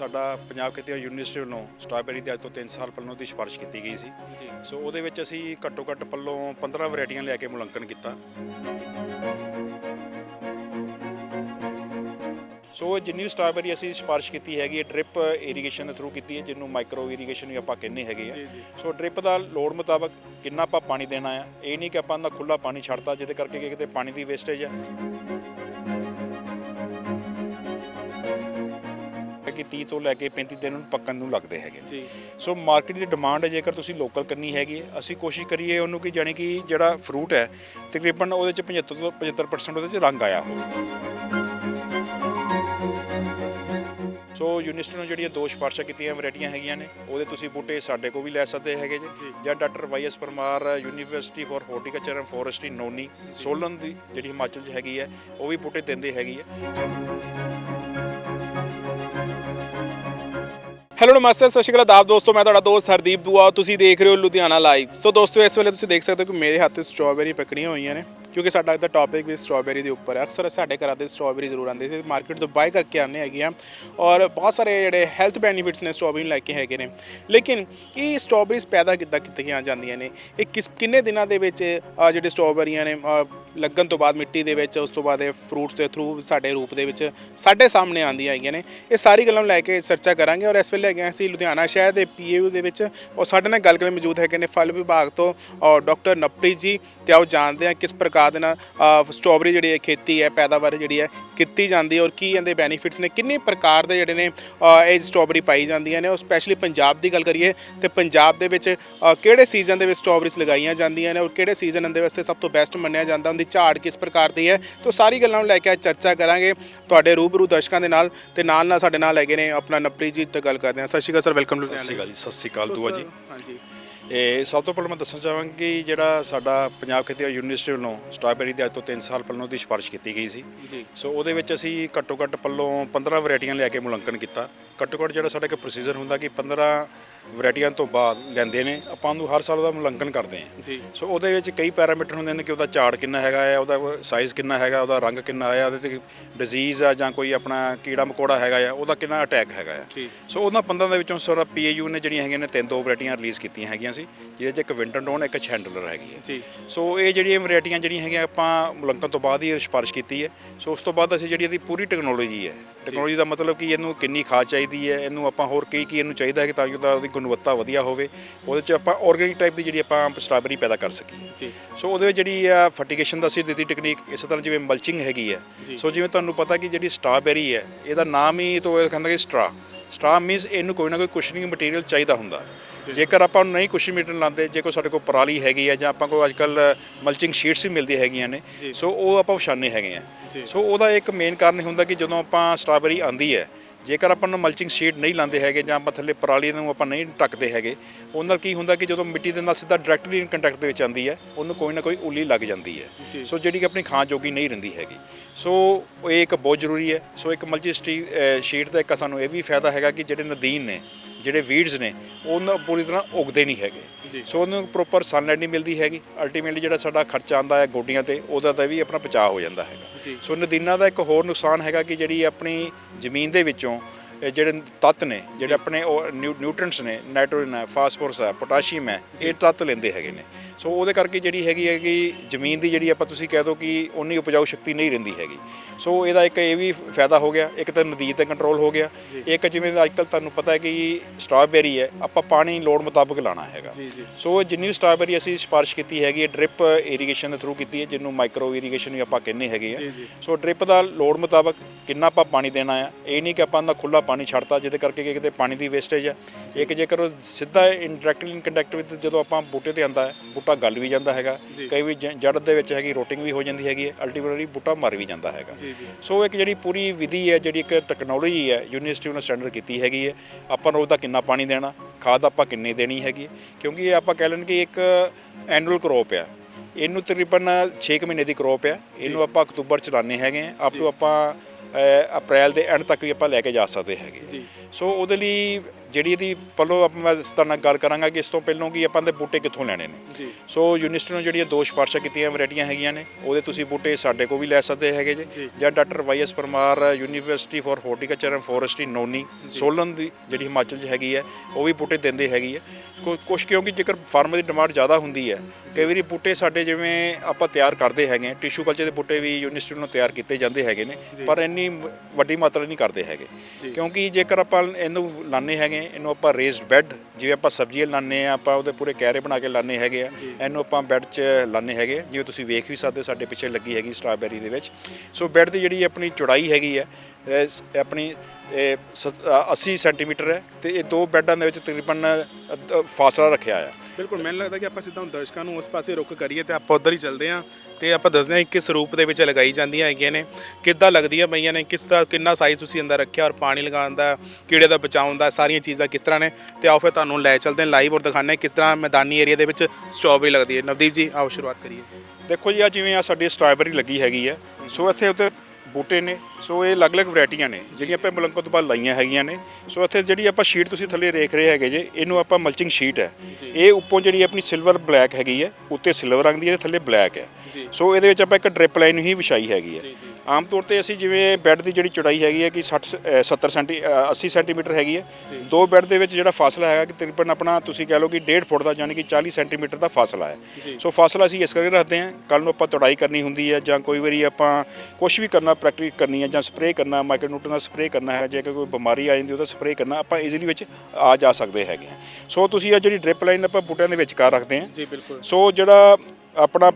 ਸਾਡਾ ਪੰਜਾਬ ਖੇਤੀ ਯੂਨੀਵਰਸਿਟੀ ਵੱਲੋਂ ਸਟ੍ਰਾਬੇਰੀ ਦੇ ਅੱਜ ਤੋਂ 3 ਸਾਲ ਪਹਿਲਾਂ ਦੀ ਸਿਫਾਰਿਸ਼ ਕੀਤੀ ਗਈ ਸੀ। ਸੋ ਉਹਦੇ ਵਿੱਚ ਅਸੀਂ ਘੱਟੋ ਘੱਟ ਪੱਲੋਂ 15 ਵੈਰਾਈਟੀਆਂ ਲਿਆ ਕੇ ਮੁਲਾਂਕਣ ਕੀਤਾ। ਸੋ ਜਿੰਨੀ ਵੀ ਸਟ੍ਰਾਬੇਰੀ ਅਸੀਂ ਸਿਫਾਰਿਸ਼ ਕੀਤੀ ਹੈਗੀ ਹੈ ਡ੍ਰਿਪ ਇਰੀਗੇਸ਼ਨ ਦੇ ਥਰੂ ਕੀਤੀ ਹੈ ਜਿਹਨੂੰ ਮਾਈਕਰੋ ਇਰੀਗੇਸ਼ਨ ਵੀ ਆਪਾਂ ਕਹਿੰਦੇ ਹੈਗੇ ਆ। ਸੋ ਡ੍ਰਿਪ ਦਾ ਲੋੜ ਮੁਤਾਬਕ ਕਿੰਨਾ ਆਪਾਂ ਪਾਣੀ ਦੇਣਾ ਆ ਇਹ ਨਹੀਂ ਕਿ ਆਪਾਂ ਦਾ ਖੁੱਲਾ ਪਾਣੀ ਛੱਡਤਾ ਜਿਹਦੇ ਕਰਕੇ ਕਿਤੇ ਪਾਣੀ ਦੀ ਵੇਸਟੇਜ ਹੈ ਕਿ 30 ਤੋਂ ਲੈ ਕੇ 35 ਦਿਨ ਨੂੰ ਪੱਕਣ ਨੂੰ ਲੱਗਦੇ ਹੈਗੇ ਜੀ। ਸੋ ਮਾਰਕੀਟ ਦੀ ਡਿਮਾਂਡ ਹੈ ਜੇਕਰ ਤੁਸੀਂ ਲੋਕਲ ਕਰਨੀ ਹੈਗੀ ਹੈ ਅਸੀਂ ਕੋਸ਼ਿਸ਼ ਕਰੀਏ ਉਹਨੂੰ ਕਿ ਜਾਣੀ ਕਿ ਜਿਹੜਾ ਫਰੂਟ ਹੈ ਤਕਰੀਬਨ ਉਹਦੇ ਚ 75 ਤੋਂ 75% ਉਹਦੇ ਚ ਰੰਗ ਆਇਆ ਹੋਵੇ। ਸੋ ਯੂਨੀਵਰਸਿਟੀ ਨੂੰ ਜਿਹੜੀਆਂ ਦੋ ਸਿਫਾਰਸ਼ਾਂ ਕੀਤੀਆਂ ਵੈਰਾਈਟੀਆਂ ਹੈਗੀਆਂ ਨੇ ਉਹਦੇ ਤੁਸੀਂ ਬੂਟੇ ਸਾਡੇ ਕੋਲ ਵੀ ਲੈ ਸਕਦੇ ਹੈਗੇ ਜੀ। ਜਾਂ। Doctor Y S Parmar university for horticulture and forestry Nauni Solan ਦੀ ਜਿਹੜੀ ਹਿਮਾਚਲ 'ਚ ਹੈਗੀ ਹੈ ਉਹ ਵੀ ਬੂਟੇ ਦਿੰਦੇ ਹੈਗੀ ਹੈ। ਹੈਲੋ ਨਮਸਤੇ, ਸਤਿ ਸ਼੍ਰੀ ਅਕਾਲ ਆਦਾਬ ਦੋਸਤੋ, ਮੈਂ ਤੁਹਾਡਾ ਦੋਸਤ ਹਰਦੀਪ ਦੂਆ। ਤੁਸੀਂ ਦੇਖ ਰਹੇ ਹੋ ਲੁਧਿਆਣਾ ਲਾਈਵ ਸੋ ਦੋਸਤੋ, ਇਸ ਵੇਲੇ ਤੁਸੀਂ ਦੇਖ ਸਕਦੇ ਹੋ ਕਿ ਮੇਰੇ ਹੱਥ 'ਤੇ ਸਟ੍ਰਾਬੇਰੀ ਪਕੜੀਆਂ ਹੋਈਆਂ ਨੇ, ਕਿਉਂਕਿ ਸਾਡਾ ਅੱਜ ਦਾ ਟੌਪਿਕ ਵੀ ਸਟ੍ਰਾਬੇਰੀ ਦੇ ਉੱਪਰ ਹੈ। ਅਕਸਰ ਸਾਡੇ ਘਰਾਂ ਦੇ ਸਟ੍ਰਾਬੇਰੀ ਜ਼ਰੂਰ ਆਉਂਦੀ ਸੀ ਮਾਰਕੀਟ ਤੋਂ ਬਾਈ ਕਰਕੇ ਆਉਂਦੇ ਹੈਗੇ ਆ ਔਰ ਬਹੁਤ ਸਾਰੇ ਜਿਹੜੇ ਹੈਲਥ ਬੈਨੀਫਿਟਸ ਨੇ ਸਟ੍ਰਾਬੇਰੀ ਨੂੰ ਲੈ ਕੇ ਹੈਗੇ ਨੇ। ਲੇਕਿਨ ਇਹ ਸਟ੍ਰਾਬੇਰੀਜ਼ ਪੈਦਾ ਕਿੱਦਾਂ ਕੀਤੀਆਂ ਜਾਂਦੀਆਂ ਨੇ? ਇਹ ਕਿਸ, ਕਿੰਨੇ ਦਿਨਾਂ ਦੇ ਵਿੱਚ ਜਿਹੜੇ ਸਟ੍ਰਾਬੇਰੀਆਂ ਨੇ ਲੱਗਣ ਤੋਂ ਬਾਅਦ ਮਿੱਟੀ ਦੇ ਵਿੱਚ ਉਸ ਤੋਂ ਬਾਅਦ ਇਹ ਫਰੂਟਸ ਦੇ ਥਰੂ ਸਾਡੇ ਰੂਪ ਦੇ ਵਿੱਚ ਸਾਡੇ ਸਾਹਮਣੇ ਆਉਂਦੀਆਂ ਹੈਗੀਆਂ ਨੇ। ਇਹ ਸਾਰੀ ਗੱਲਾਂ ਨੂੰ ਲੈ ਕੇ ਚਰਚਾ ਕਰਾਂਗੇ ਔਰ ਇਸ ਵੇਲੇ ਹੈਗੇ ਹਾਂ ਅਸੀਂ ਲੁਧਿਆਣਾ ਸ਼ਹਿਰ ਦੇ ਪੀਏਯੂ ਦੇ ਵਿੱਚ। ਔਰ ਸਾਡੇ ਨਾਲ ਗੱਲ ਕਰਨ ਮੌਜੂਦ ਹੈਗੇ ਨੇ ਫਲ ਵਿਭਾਗ ਤੋਂ ਔਰ ਡਾਕਟਰ ਨਪਰੀ ਜੀ। ਤੇ ਆਓ ਜਾਣਦੇ ਹਾਂ ਕਿਸ ਪ੍ਰਕਾਰ ਦੇ ਨਾਲ ਅਹ, ਸਟ੍ਰਾਬੇਰੀ ਜਿਹੜੀ ਹੈ ਖੇਤੀ ਹੈ ਪੈਦਾਵਾਰ ਜਿਹੜੀ ਹੈ ਕੀਤੀ ਜਾਂਦੀ ਹੈ ਔਰ ਕੀ ਇਹਦੇ ਬੈਨੀਫਿਟਸ ਨੇ ਕਿੰਨੇ ਪ੍ਰਕਾਰ ਦੇ ਜਿਹੜੇ ਨੇ ਇਹ ਸਟ੍ਰਾਬੇਰੀ ਪਾਈ ਜਾਂਦੀਆਂ ਨੇ। ਔਰ ਸਪੈਸ਼ਲੀ ਪੰਜਾਬ ਦੀ ਗੱਲ ਕਰੀਏ ਤੇ ਪੰਜਾਬ ਦੇ ਵਿੱਚ ਕਿਹੜੇ ਸੀਜ਼ਨ ਦੇ ਵਿੱਚ ਸਟ੍ਰਾਬੇਰੀਜ਼ ਲਗਾਈਆਂ ਜਾਂਦੀਆਂ ਨੇ ਔਰ ਕਿਹੜੇ ਸੀਜ਼ਨ ਦੇ ਵਾਸਤੇ ਸਭ ਤੋਂ ਬੈਸਟ ਮੰਨਿਆ ਜਾਂਦਾ? ਉਹਦੀ ਝਾੜ ਕਿਸ ਪ੍ਰਕਾਰ ਦੀ ਹੈ? ਤੋਂ ਸਾਰੀ ਗੱਲਾਂ ਨੂੰ ਲੈ ਕੇ ਅੱਜ ਚਰਚਾ ਕਰਾਂਗੇ ਤੁਹਾਡੇ ਰੂਬਰੂ ਦਰਸ਼ਕਾਂ ਦੇ ਨਾਲ ਤੇ ਨਾਲ ਨਾਲ ਸਾਡੇ ਨਾਲ ਹੈਗੇ ਨੇ ਆਪਣਾ ਨਪਰੀ ਜੀ ਤੇ ਗੱਲ ਕਰਦੇ ਹਾਂ। ਸਤਿ ਸ਼੍ਰੀ ਅਕਾਲ ਸਰ ਵੈਲਕਮ ਸਤਿ ਸ਼੍ਰੀ ਅਕਾਲ ਜੀ ਸਤਿ ਸ਼੍ਰੀ ਅਕਾਲ ਦੁਆ ਜੀ। ਹਾਂਜੀ। ਇਹ ਸਭ ਤੋਂ ਪਹਿਲਾਂ ਮੈਂ ਦੱਸਣਾ ਚਾਹਾਂਗਾ ਕਿ ਜਿਹੜਾ ਸਾਡਾ ਪੰਜਾਬ ਖੇਤੀ ਯੂਨੀਵਰਸਿਟੀ ਵੱਲੋਂ ਸਟ੍ਰਾਬੇਰੀ ਦੇ ਅੱਜ ਤੋਂ 3 ਸਾਲ ਪਹਿਲਾਂ ਦੀ ਸਿਫਾਰਿਸ਼ ਕੀਤੀ ਗਈ ਸੀ। ਸੋ ਉਹਦੇ ਵਿੱਚ ਅਸੀਂ ਘੱਟੋ ਘੱਟ ਪੱਲੋਂ 15 ਵੈਰਾਈਟੀਆਂ ਲਿਆ ਕੇ ਮੁਲਾਂਕਣ ਕੀਤਾ। ਘੱਟੋ ਘੱਟ ਜਿਹੜਾ ਸਾਡਾ ਇੱਕ ਪ੍ਰੋਸੀਜਰ ਹੁੰਦਾ ਕਿ 15 ਵੈਰਾਈਟੀਆਂ ਤੋਂ ਬਾਅਦ ਲੈਂਦੇ ਨੇ ਆਪਾਂ ਉਹਨੂੰ ਹਰ ਸਾਲ ਉਹਦਾ ਮੁਲਾਂਕਣ ਕਰਦੇ ਹਾਂ। ਸੋ ਉਹਦੇ ਵਿੱਚ ਕਈ ਪੈਰਾਮੀਟਰ ਹੁੰਦੇ ਨੇ ਕਿ ਉਹਦਾ ਝਾੜ ਕਿੰਨਾ ਹੈਗਾ ਹੈ ਉਹਦਾ ਸਾਈਜ਼ ਕਿੰਨਾ ਹੈਗਾ ਉਹਦਾ ਰੰਗ ਕਿੰਨਾ ਆਇਆ ਉਹਦੇ ਤੇ ਡਿਜ਼ੀਜ਼ ਆ ਜਾਂ ਕੋਈ ਆਪਣਾ ਕੀੜਾ ਮਕੌੜਾ ਹੈਗਾ ਆ ਉਹਦਾ ਕਿੰਨਾ ਅਟੈਕ ਹੈਗਾ ਆ। ਸੋ ਉਹਨਾਂ 15 ਦੇ ਵਿੱਚੋਂ ਸਾਰਾ ਪੀਏਯੂ ਨੇ ਜਿਹੜੀਆਂ ਹੈਗੀਆਂ ਨੇ ਤਿੰਨ ਦੋ ਵੈਰਾਈਟੀਆਂ ਰਿਲੀਜ਼ ਕੀਤੀਆਂ ਹੈਗੀਆਂ ਸੀ ਜਿਹਦੇ 'ਚ ਇੱਕ ਵਿੰਟਰ ਡੋਨ ਇੱਕ ਚੈਂਡਲਰ ਹੈਗੀ ਹੈ। ਜੀ। ਸੋ ਇਹ ਜਿਹੜੀਆਂ ਵੈਰਾਈਟੀਆਂ ਜਿਹੜੀਆਂ ਹੈਗੀਆਂ ਆਪਾਂ ਮੁਲਾਂਕਣ ਤੋਂ ਬਾਅਦ ਹੀ ਸਿਫਾਰਿਸ਼ ਕੀਤੀ ਹੈ। ਸੋ ਉਸ ਤੋਂ ਬਾਅਦ ਅਸੀਂ ਜਿਹੜੀ ਇਹਦੀ ਪੂਰੀ ਟੈਕਨੋਲੋਜੀ ਹੈ ਟੈਕਨੋਲੋਜੀ ਦਾ ਮਤਲਬ ਕਿ ਇਹਨੂੰ ਕਿੰਨੀ ਖਾਦ ਚਾਹੀਦੀ ਹੈ ਇਹਨੂੰ ਆਪਾਂ ਹੋਰ ਕੀ ਕੀ ਇਹਨੂੰ ਚਾਹੀਦਾ ਹੈ ਕਿ ਤਾਂ ਕਿ ਉਹਦਾ ਉਹਦੀ ਗੁਣਵੱਤਾ ਵਧੀਆ ਹੋਵੇ ਉਹਦੇ 'ਚ ਆਪਾਂ ਆਰਗੈਨਿਕ ਟਾਈਪ ਦੀ ਜਿਹੜੀ ਆਪਾਂ ਸਟ੍ਰਾਬੇਰੀ ਪੈਦਾ ਕਰ ਸਕੀਏ। ਜੀ। ਸੋ ਉਹਦੇ ਵਿੱਚ ਜਿਹੜੀ ਆ ਫਰਟੀਗੇਸ਼ਨ ਦਾ ਅਸੀਂ ਦਿੱਤੀ ਟੈਕਨੀਕ ਇਸੇ ਤਰ੍ਹਾਂ ਜਿਵੇਂ ਮਲਚਿੰਗ ਹੈਗੀ ਹੈ। ਸੋ ਜਿਵੇਂ ਤੁਹਾਨੂੰ ਪਤਾ ਕਿ ਜਿਹੜੀ ਸਟ੍ਰਾਬੇਰੀ ਹੈ ਇਹਦਾ ਨਾਮ ਹੀ ਤੋਂ ਇਹ ਕਹਿੰਦਾ ਕਿ ਸਟਰਾ ਸਟਰਾ ਮੀਨਸ ਇਹਨੂੰ ਕੋਈ ਨਾ ਕੋਈ ਕੁਸ਼ਨਿੰਗ ਮਟੀਰੀਅਲ ਚਾਹੀਦਾ ਹੁੰਦਾ। ਹੈ ਜੇਕਰ ਆਪਾਂ ਨੂੰ ਨਹੀਂ ਕੁਸ਼ਨਿੰਗ ਮਟੀਰੀਅਲ ਲਾਉਂਦੇ ਜੇ ਕੋਈ ਸਾਡੇ ਕੋਲ ਪਰਾਲੀ ਹੈਗੀ ਹੈ ਜਾਂ ਆਪਾਂ ਕੋਲ ਅੱਜਕੱਲ ਮਲਚਿੰਗ ਸ਼ੀਟਸ ਵੀ ਮਿਲਦੀ ਹੈਗੀਆਂ ਨੇ ਸੋ ਉਹ ਆਪਾਂ ਵਿਛਾਉਂਦੇ ਹੈਗੇ ਆ। ਸੋ ਉਹਦਾ ਇੱਕ ਮੇਨ ਕਾਰਨ ਹੁੰਦਾ ਕਿ ਜਦੋਂ ਆਪਾਂ ਸਟ੍ਰਾਬੇਰੀ ਆਂਦੀ ਹੈ ਜੇਕਰ ਆਪਾਂ ਨੂੰ ਮਲਚਿੰਗ ਸ਼ੀਟ ਨਹੀਂ ਲਾਉਂਦੇ ਹੈਗੇ ਜਾਂ ਆਪਾਂ ਥੱਲੇ ਪਰਾਲੀ ਨੂੰ ਆਪਾਂ ਨਹੀਂ ਢੱਕਦੇ ਹੈਗੇ ਉਹਨਾਂ ਨਾਲ ਕੀ ਹੁੰਦਾ ਕਿ ਜਦੋਂ ਮਿੱਟੀ ਦੇ ਨਾਲ ਸਿੱਧਾ ਡਾਇਰੈਕਟਲੀ ਇਨ ਕੰਟੈਕਟ ਦੇ ਵਿੱਚ ਆਉਂਦੀ ਹੈ ਉਹਨੂੰ ਕੋਈ ਨਾ ਕੋਈ ਉੱਲੀ ਲੱਗ ਜਾਂਦੀ ਹੈ। ਸੋ ਜਿਹੜੀ ਕਿ ਆਪਣੀ ਖਾਂ ਜੋਗੀ ਨਹੀਂ ਰਹਿੰਦੀ ਹੈਗੀ। ਸੋ ਇਹ ਇੱਕ ਬਹੁਤ ਜ਼ਰੂਰੀ ਹੈ। ਸੋ ਇੱਕ ਮਲਚੀ ਸ਼ੀਟ ਦਾ ਇੱਕ ਸਾਨੂੰ ਇਹ ਵੀ ਫਾਇਦਾ ਹੈਗਾ ਕਿ ਜਿਹੜੇ ਨਦੀਨ ਨੇ ਜਿਹੜੇ ਵੀਡਸ ਨੇ ਉਹਨਾਂ ਪੂਰੀ ਤਰ੍ਹਾਂ ਉਗਦੇ ਨਹੀਂ ਹੈਗੇ। ਸੋ ਉਹਨੂੰ ਪ੍ਰੋਪਰ ਸਨਲਾਈਟ ਨਹੀਂ ਮਿਲਦੀ ਹੈਗੀ। ਅਲਟੀਮੇਟਲੀ ਜਿਹੜਾ ਸਾਡਾ ਖਰਚਾ ਆਂਦਾ ਹੈ ਗੋਡੀਆਂ ਤੇ ਉਹਦਾ ਤਾਂ ਵੀ ਆਪਣਾ ਬਚਾਅ ਹੋ ਜਾਂਦਾ ਹੈਗਾ। ਸੋ ਨਦੀਨਾਂ ਦਾ ਇੱਕ ਹੋਰ ਨੁਕਸਾਨ ਹੈਗਾ ਕਿ ਜਿਹੜੀ ਆਪਣੀ ਜ਼ਮੀਨ ਦੇ ਵਿੱਚੋਂ ਇਹ ਜਿਹੜੇ ਤੱਤ ਨੇ ਜਿਹੜੇ ਆਪਣੇ ਨਿਊਟ੍ਰੀਐਂਟਸ ਨੇ ਨਾਈਟ੍ਰੋਜਨ ਹੈ ਫਾਸਫੋਰਸ ਹੈ ਪੋਟਾਸ਼ੀਅਮ ਹੈ ਇਹ ਤੱਤ ਲੈਂਦੇ ਹੈਗੇ ਨੇ। ਸੋ ਉਹਦੇ ਕਰਕੇ ਜਿਹੜੀ ਹੈਗੀ ਹੈ ਕਿ ਜ਼ਮੀਨ ਦੀ ਜਿਹੜੀ ਆਪਾਂ ਤੁਸੀਂ ਕਹਿ ਦੋ ਕਿ ਉਨੀ ਉਪਜਾਊ ਸ਼ਕਤੀ ਨਹੀਂ ਰਹਿੰਦੀ ਹੈਗੀ। ਸੋ ਇਹਦਾ ਇੱਕ ਇਹ ਵੀ ਫਾਇਦਾ ਹੋ ਗਿਆ ਇੱਕ ਤਾਂ ਨਦੀ ਤੇ ਕੰਟਰੋਲ ਹੋ ਗਿਆ ਇੱਕ ਜਿਵੇਂ ਅੱਜਕੱਲ ਤੁਹਾਨੂੰ ਪਤਾ ਹੈ ਕਿ ਸਟ੍ਰਾਬੇਰੀ ਹੈ ਆਪਾਂ ਪਾਣੀ ਲੋੜ ਮੁਤਾਬਕ ਲਾਣਾ ਹੈਗਾ। ਸੋ ਜਿੰਨੀ ਵੀ ਸਟ੍ਰਾਬੇਰੀ ਅਸੀਂ ਸਿਫਾਰਿਸ਼ ਕੀਤੀ ਹੈਗੀ ਹੈ ਡ੍ਰਿਪ ਇਰੀਗੇਸ਼ਨ ਦੇ ਥਰੂ ਕੀਤੀ ਹੈ ਜਿਹਨੂੰ ਮਾਈਕਰੋ ਇਰੀਗੇਸ਼ਨ ਵੀ ਆਪਾਂ ਕਹਿੰਦੇ ਹੈਗੇ ਆ। ਸੋ ਡ੍ਰਿਪ ਦਾ ਲੋੜ ਮੁਤਾਬਕ ਕਿੰਨਾ ਆਪਾਂ ਪਾਣੀ ਦੇਣਾ ਆ ਇਹ ਨਹੀਂ ਕਿ ਆਪਾਂ ਦਾ ਖੁੱਲਾ ਪਾਣੀ ਛੱਡਤਾ ਜਿਹਦੇ ਕਰਕੇ ਕਿ ਕਿਤੇ ਪਾਣੀ ਦੀ ਵੇਸਟੇਜ ਹੈ। ਇੱਕ ਜੇਕਰ ਉਹ ਸਿੱਧਾ ਇਨਡਾਇਰੈਕਟਲੀ ਇਨ ਕੰਟੈਕਟ ਵਿੱਚ ਜਦੋਂ ਆਪਾਂ ਬੂਟੇ ਤੇ ਆਂਦਾ ਹੈ ਬੂਟਾ ਗਲ ਵੀ ਜਾਂਦਾ ਹੈਗਾ। ਕਈ ਵੀ ਜੜ ਦੇ ਵਿੱਚ ਹੈਗੀ ਰੋਟਿੰਗ ਵੀ ਹੋ ਜਾਂਦੀ ਹੈਗੀ ਹੈ ਅਲਟੀਮੇਟਲੀ ਬੂਟਾ ਮਰ ਵੀ ਜਾਂਦਾ ਹੈਗਾ। ਸੋ ਇੱਕ ਜਿਹੜੀ ਪੂਰੀ ਵਿਧੀ ਹੈ ਜਿਹੜੀ ਇੱਕ ਟੈਕਨੋਲੋਜੀ ਹੈ ਯੂਨੀਵਰਸਿਟੀ ਨੇ ਸਟੈਂਡਰਡ ਕੀਤੀ ਹੈਗੀ ਹੈ ਆਪਾਂ ਨੂੰ ਉਹਦਾ ਕਿੰਨਾ ਪਾਣੀ ਦੇਣਾ ਖਾਦ ਆਪਾਂ ਕਿੰਨੀ ਦੇਣੀ ਹੈਗੀ ਹੈ। ਕਿਉਂਕਿ ਇਹ ਆਪਾਂ ਕਹਿ ਲੈਣ ਕਿ ਇੱਕ ਐਨੂਅਲ ਕ੍ਰੋਪ ਆ ਇਹਨੂੰ ਤਕਰੀਬਨ 6 ਮਹੀਨੇ ਦੀ ਕ੍ਰੋਪ ਆ ਇਹਨੂੰ ਆਪਾਂ ਅਕਤੂਬਰ ਚ ਲਾਣੇ ਹੈਗੇ ਆ ਅਪ ਟੂ ਆਪਾਂ ਅਪ੍ਰੈਲ ਦੇ ਐਂਡ ਤੱਕ ਵੀ ਆਪਾਂ ਲੈ ਕੇ ਜਾ ਸਕਦੇ ਹੈਗੇ ਜੀ। ਸੋ ਉਹਦੇ ਲਈ ਜਿਹੜੀ ਇਹਦੀ ਪਹਿਲੋਂ ਆਪਾਂ ਮੈਂ ਤੁਹਾਡੇ ਨਾਲ ਗੱਲ ਕਰਾਂਗਾ ਕਿ ਇਸ ਤੋਂ ਪਹਿਲੋਂ ਕਿ ਆਪਾਂ ਦੇ ਬੂਟੇ ਕਿੱਥੋਂ ਲੈਣੇ ਨੇ। ਸੋ ਯੂਨੀਵਰਸਿਟੀ ਨੂੰ ਜਿਹੜੀਆਂ ਦੋ ਸਿਫਾਰਸ਼ਾਂ ਕੀਤੀਆਂ ਵੈਰਾਈਟੀਆਂ ਹੈਗੀਆਂ ਨੇ ਉਹਦੇ ਤੁਸੀਂ ਬੂਟੇ ਸਾਡੇ ਕੋਲ ਵੀ ਲੈ ਸਕਦੇ ਹੈਗੇ ਜੇ। ਜਾਂ। Doctor Y S Parmar university for horticulture and forestry Nauni Solan ਦੀ ਜਿਹੜੀ ਹਿਮਾਚਲ 'ਚ ਹੈਗੀ ਹੈ ਉਹ ਵੀ ਬੂਟੇ ਦਿੰਦੇ ਹੈਗੀ ਹੈ। ਕੁ- ਕੁਛ ਕਿਉਂਕਿ ਜੇਕਰ ਫਾਰਮ ਦੀ ਡਿਮਾਂਡ ਜ਼ਿਆਦਾ ਹੁੰਦੀ ਹੈ ਕਈ ਵਾਰੀ ਬੂਟੇ ਸਾਡੇ ਜਿਵੇਂ ਆਪਾਂ ਤਿਆਰ ਕਰਦੇ ਹੈਗੇ ਟਿਸ਼ੂ ਕਲਚਰ ਦੇ ਬੂਟੇ ਵੀ ਯੂਨੀਵਰਸਿਟੀ ਨੂੰ ਤਿਆਰ ਕੀਤੇ ਜਾਂਦੇ ਹੈਗੇ ਨੇ ਪਰ ਇੰਨੀ ਵੱਡੀ ਮਾਤਰਾ ਨਹੀਂ ਕਰਦੇ ਹੈਗੇ। ਕਿਉਂਕਿ ਜੇਕਰ ਆਪਾਂ ਇਹਨੂੰ ਲਾਣੇ ਹੈਗੇ ਇਹਨੂੰ ਆਪਾਂ ਰੇਜ਼ਡ ਬੈੱਡ ਜਿਵੇਂ ਆਪਾਂ ਸਬਜ਼ੀਆਂ ਲਾਣੇ ਆ ਆਪਾਂ ਉਹਦੇ ਪੂਰੇ ਕਿਆਰੇ ਬਣਾ ਕੇ ਲਾਣੇ ਹੈਗੇ ਆ। ਇਹਨੂੰ ਆਪਾਂ ਬੈੱਡ 'ਚ ਲਾਣੇ ਹੈਗੇ। ਜਿਵੇਂ ਤੁਸੀਂ ਵੇਖ ਵੀ ਸਕਦੇ ਸਾਡੇ ਪਿੱਛੇ ਲੱਗੀ ਹੈਗੀ ਸਟ੍ਰਾਬੇਰੀ ਦੇ ਵਿੱਚ। ਸੋ ਬੈੱਡ ਦੀ ਜਿਹੜੀ ਆਪਣੀ ਚੌੜਾਈ ਹੈਗੀ ਹੈ ਆਪਣੀ ਇਹ ਸਤ- ਅ, 80 ਸੈਂਟੀਮੀਟਰ ਹੈ ਤੇ ਇਹ ਦੋ ਬੈੱਡਾਂ ਦੇ ਵਿੱਚ ਤਕਰੀਬਨ ਫਾਸਲਾ ਰੱਖਿਆ ਆ। ਬਿਲਕੁਲ ਮੈਨੂੰ ਲੱਗਦਾ ਕਿ ਆਪਾਂ ਸਿੱਧਾ ਦਰਸ਼ਕਾਂ ਨੂੰ ਉਸ ਪਾਸੇ ਰੁਕ ਕਰੀਏ ਤੇ ਆਪਾਂ ਉਧਰ ਹੀ ਚੱਲਦੇ ਹਾਂ ਤੇ ਆਪਾਂ ਦੱਸਦੇ ਹਾਂ ਕਿਸ ਰੂਪ ਦੇ ਵਿੱਚ ਲਗਾਈ ਜਾਂਦੀਆਂ ਹੈਗੀਆਂ ਨੇ ਕਿੱਦਾਂ ਲੱਗਦੀਆਂ ਪਈਆਂ ਨੇ ਕਿਸ ਤਰ੍ਹਾਂ ਕਿੰਨਾ ਸਾਈਜ਼ ਤੁਸੀਂ ਅੰਦਰ ਰੱਖਿਆ ਔਰ ਪਾਣੀ ਲਗਾਉਣ ਦਾ ਕੀੜੇ ਦਾ ਬਚਾਉਣ ਦਾ ਸਾਰੀਆਂ ਚੀਜ਼ਾਂ ਕਿਸ ਤਰ੍ਹਾਂ ਨੇ। ਤੇ ਆਓ ਫਿਰ ਤੁਹਾਨੂੰ ਲੈ ਚੱਲਦੇ ਹਾਂ ਲਾਈਵ ਔਰ ਹਾਂ ਕਿਸ ਤਰ੍ਹਾਂ ਮੈਦਾਨੀ ਏਰੀਆ ਦੇ ਵਿੱਚ ਸਟ੍ਰਾਬੇਰੀ ਲੱਗਦੀ ਹੈ। ਨਵਦੀਪ ਜੀ ਆਓ ਸ਼ੁਰੂਆਤ ਕਰੀਏ। ਦੇਖੋ ਜੀ ਆ ਜਿਵੇਂ ਆ ਸਾਡੀ ਸਟ੍ਰਾਬੇਰੀ ਲੱਗੀ ਹੈਗੀ ਹੈ। ਸੋ ਇੱਥੇ ਉੱਤੇ ਬੂਟੇ ਨੇ ਸੋ ਇਹ ਅਲੱਗ-ਅਲੱਗ ਵੈਰਾਈਟੀਆਂ ਨੇ ਜਿਹੜੀਆਂ ਆਪਾਂ ਮਲੰਕੋ ਤੋਂ ਬਾਅਦ ਲਾਈਆਂ ਹੈਗੀਆਂ ਨੇ। ਸੋ ਇੱਥੇ ਜਿਹੜੀ ਆਪਾਂ ਸ਼ੀਟ ਤੁਸੀਂ ਥੱਲੇ ਦੇਖ ਰਹੇ ਹੈਗੇ ਜੇ ਇਹਨੂੰ ਆਪਾਂ ਮਲਚਿੰਗ ਸ਼ੀਟ ਹੈ। ਇਹ ਉੱਪੋਂ ਜਿਹੜੀ ਆਪਣੀ ਸਿਲਵਰ ਬਲੈਕ ਹੈਗੀ ਹੈ ਉੱਤੇ ਸਿਲਵਰ ਰੰਗ ਦੀ ਹੈ ਤੇ ਥੱਲੇ ਬਲੈਕ ਹੈ। ਸੋ ਇਹਦੇ ਵਿੱਚ ਆਪਾਂ ਇੱਕ ਡ੍ਰਿਪ ਲਾਈਨ ਹੀ ਵਿਛਾਈ ਹੈਗੀ ਹੈ। ਆਮ ਤੌਰ ਤੇ ਅਸੀਂ ਜਿਵੇਂ ਬੈੱਡ ਦੀ ਜਿਹੜੀ ਚੌੜਾਈ ਹੈਗੀ ਹੈ ਕਿ 60 ਅ, 70 ਸੈਂਟੀ ਅ, 80 ਸੈਂਟੀਮੀਟਰ ਹੈਗੀ ਹੈ। ਦੋ ਬੈੱਡ ਦੇ ਵਿੱਚ ਜਿਹੜਾ ਫਾਸਲਾ ਹੈਗਾ ਕਿ ਤਕਰੀਬਨ ਆਪਣਾ ਤੁਸੀਂ ਕਹਿ ਲਓ ਕਿ 1.5 ਫੁੱਟ ਦਾ ਯਾਨੀ ਕਿ 40 ਸੈਂਟੀਮੀਟਰ ਦਾ ਫਾਸਲਾ ਹੈ। ਸੋ ਫਾਸਲਾ ਅਸੀਂ ਇਸ ਕਰਕੇ ਰੱਖਦੇ ਹਾਂ ਕੱਲ ਨੂੰ ਆਪਾਂ ਤੌੜਾਈ ਕਰਨੀ ਹੁੰਦੀ ਹੈ ਜਾਂ ਕੋਈ ਵਾਰੀ ਆਪਾਂ ਕੁਝ ਵੀ ਕਰਨਾ ਪ੍ਰੈਕਟਿਸ ਕਰਨੀ ਹੈ ਜਾਂ ਸਪਰੇਅ ਕਰਨਾ ਮਾਈਕਰੋਨਿਊਟਨ ਦਾ ਸਪਰੇਅ ਕਰਨਾ ਹੈ ਜੇਕਰ ਕੋਈ ਬਿਮਾਰੀ ਆ ਜਾਂਦੀ ਉਹਦਾ ਸਪਰੇਅ ਕਰਨਾ ਆਪਾਂ ਈਜ਼ੀਲੀ ਵਿੱਚ ਆ ਜਾ ਸਕਦੇ ਹੈਗੇ ਹਾਂ। ਸੋ ਤੁਸੀਂ ਇਹ ਜਿਹੜੀ ਡ੍ਰਿਪ ਲਾਈਨ ਆਪਾਂ ਬੂਟਿਆਂ ਦੇ ਵਿਚਕਾਰ ਰੱਖਦੇ ਹਾਂ। ਜੀ ਬਿਲਕੁਲ। ਸੋ ਜਿਹੜਾ ਆਪਣਾ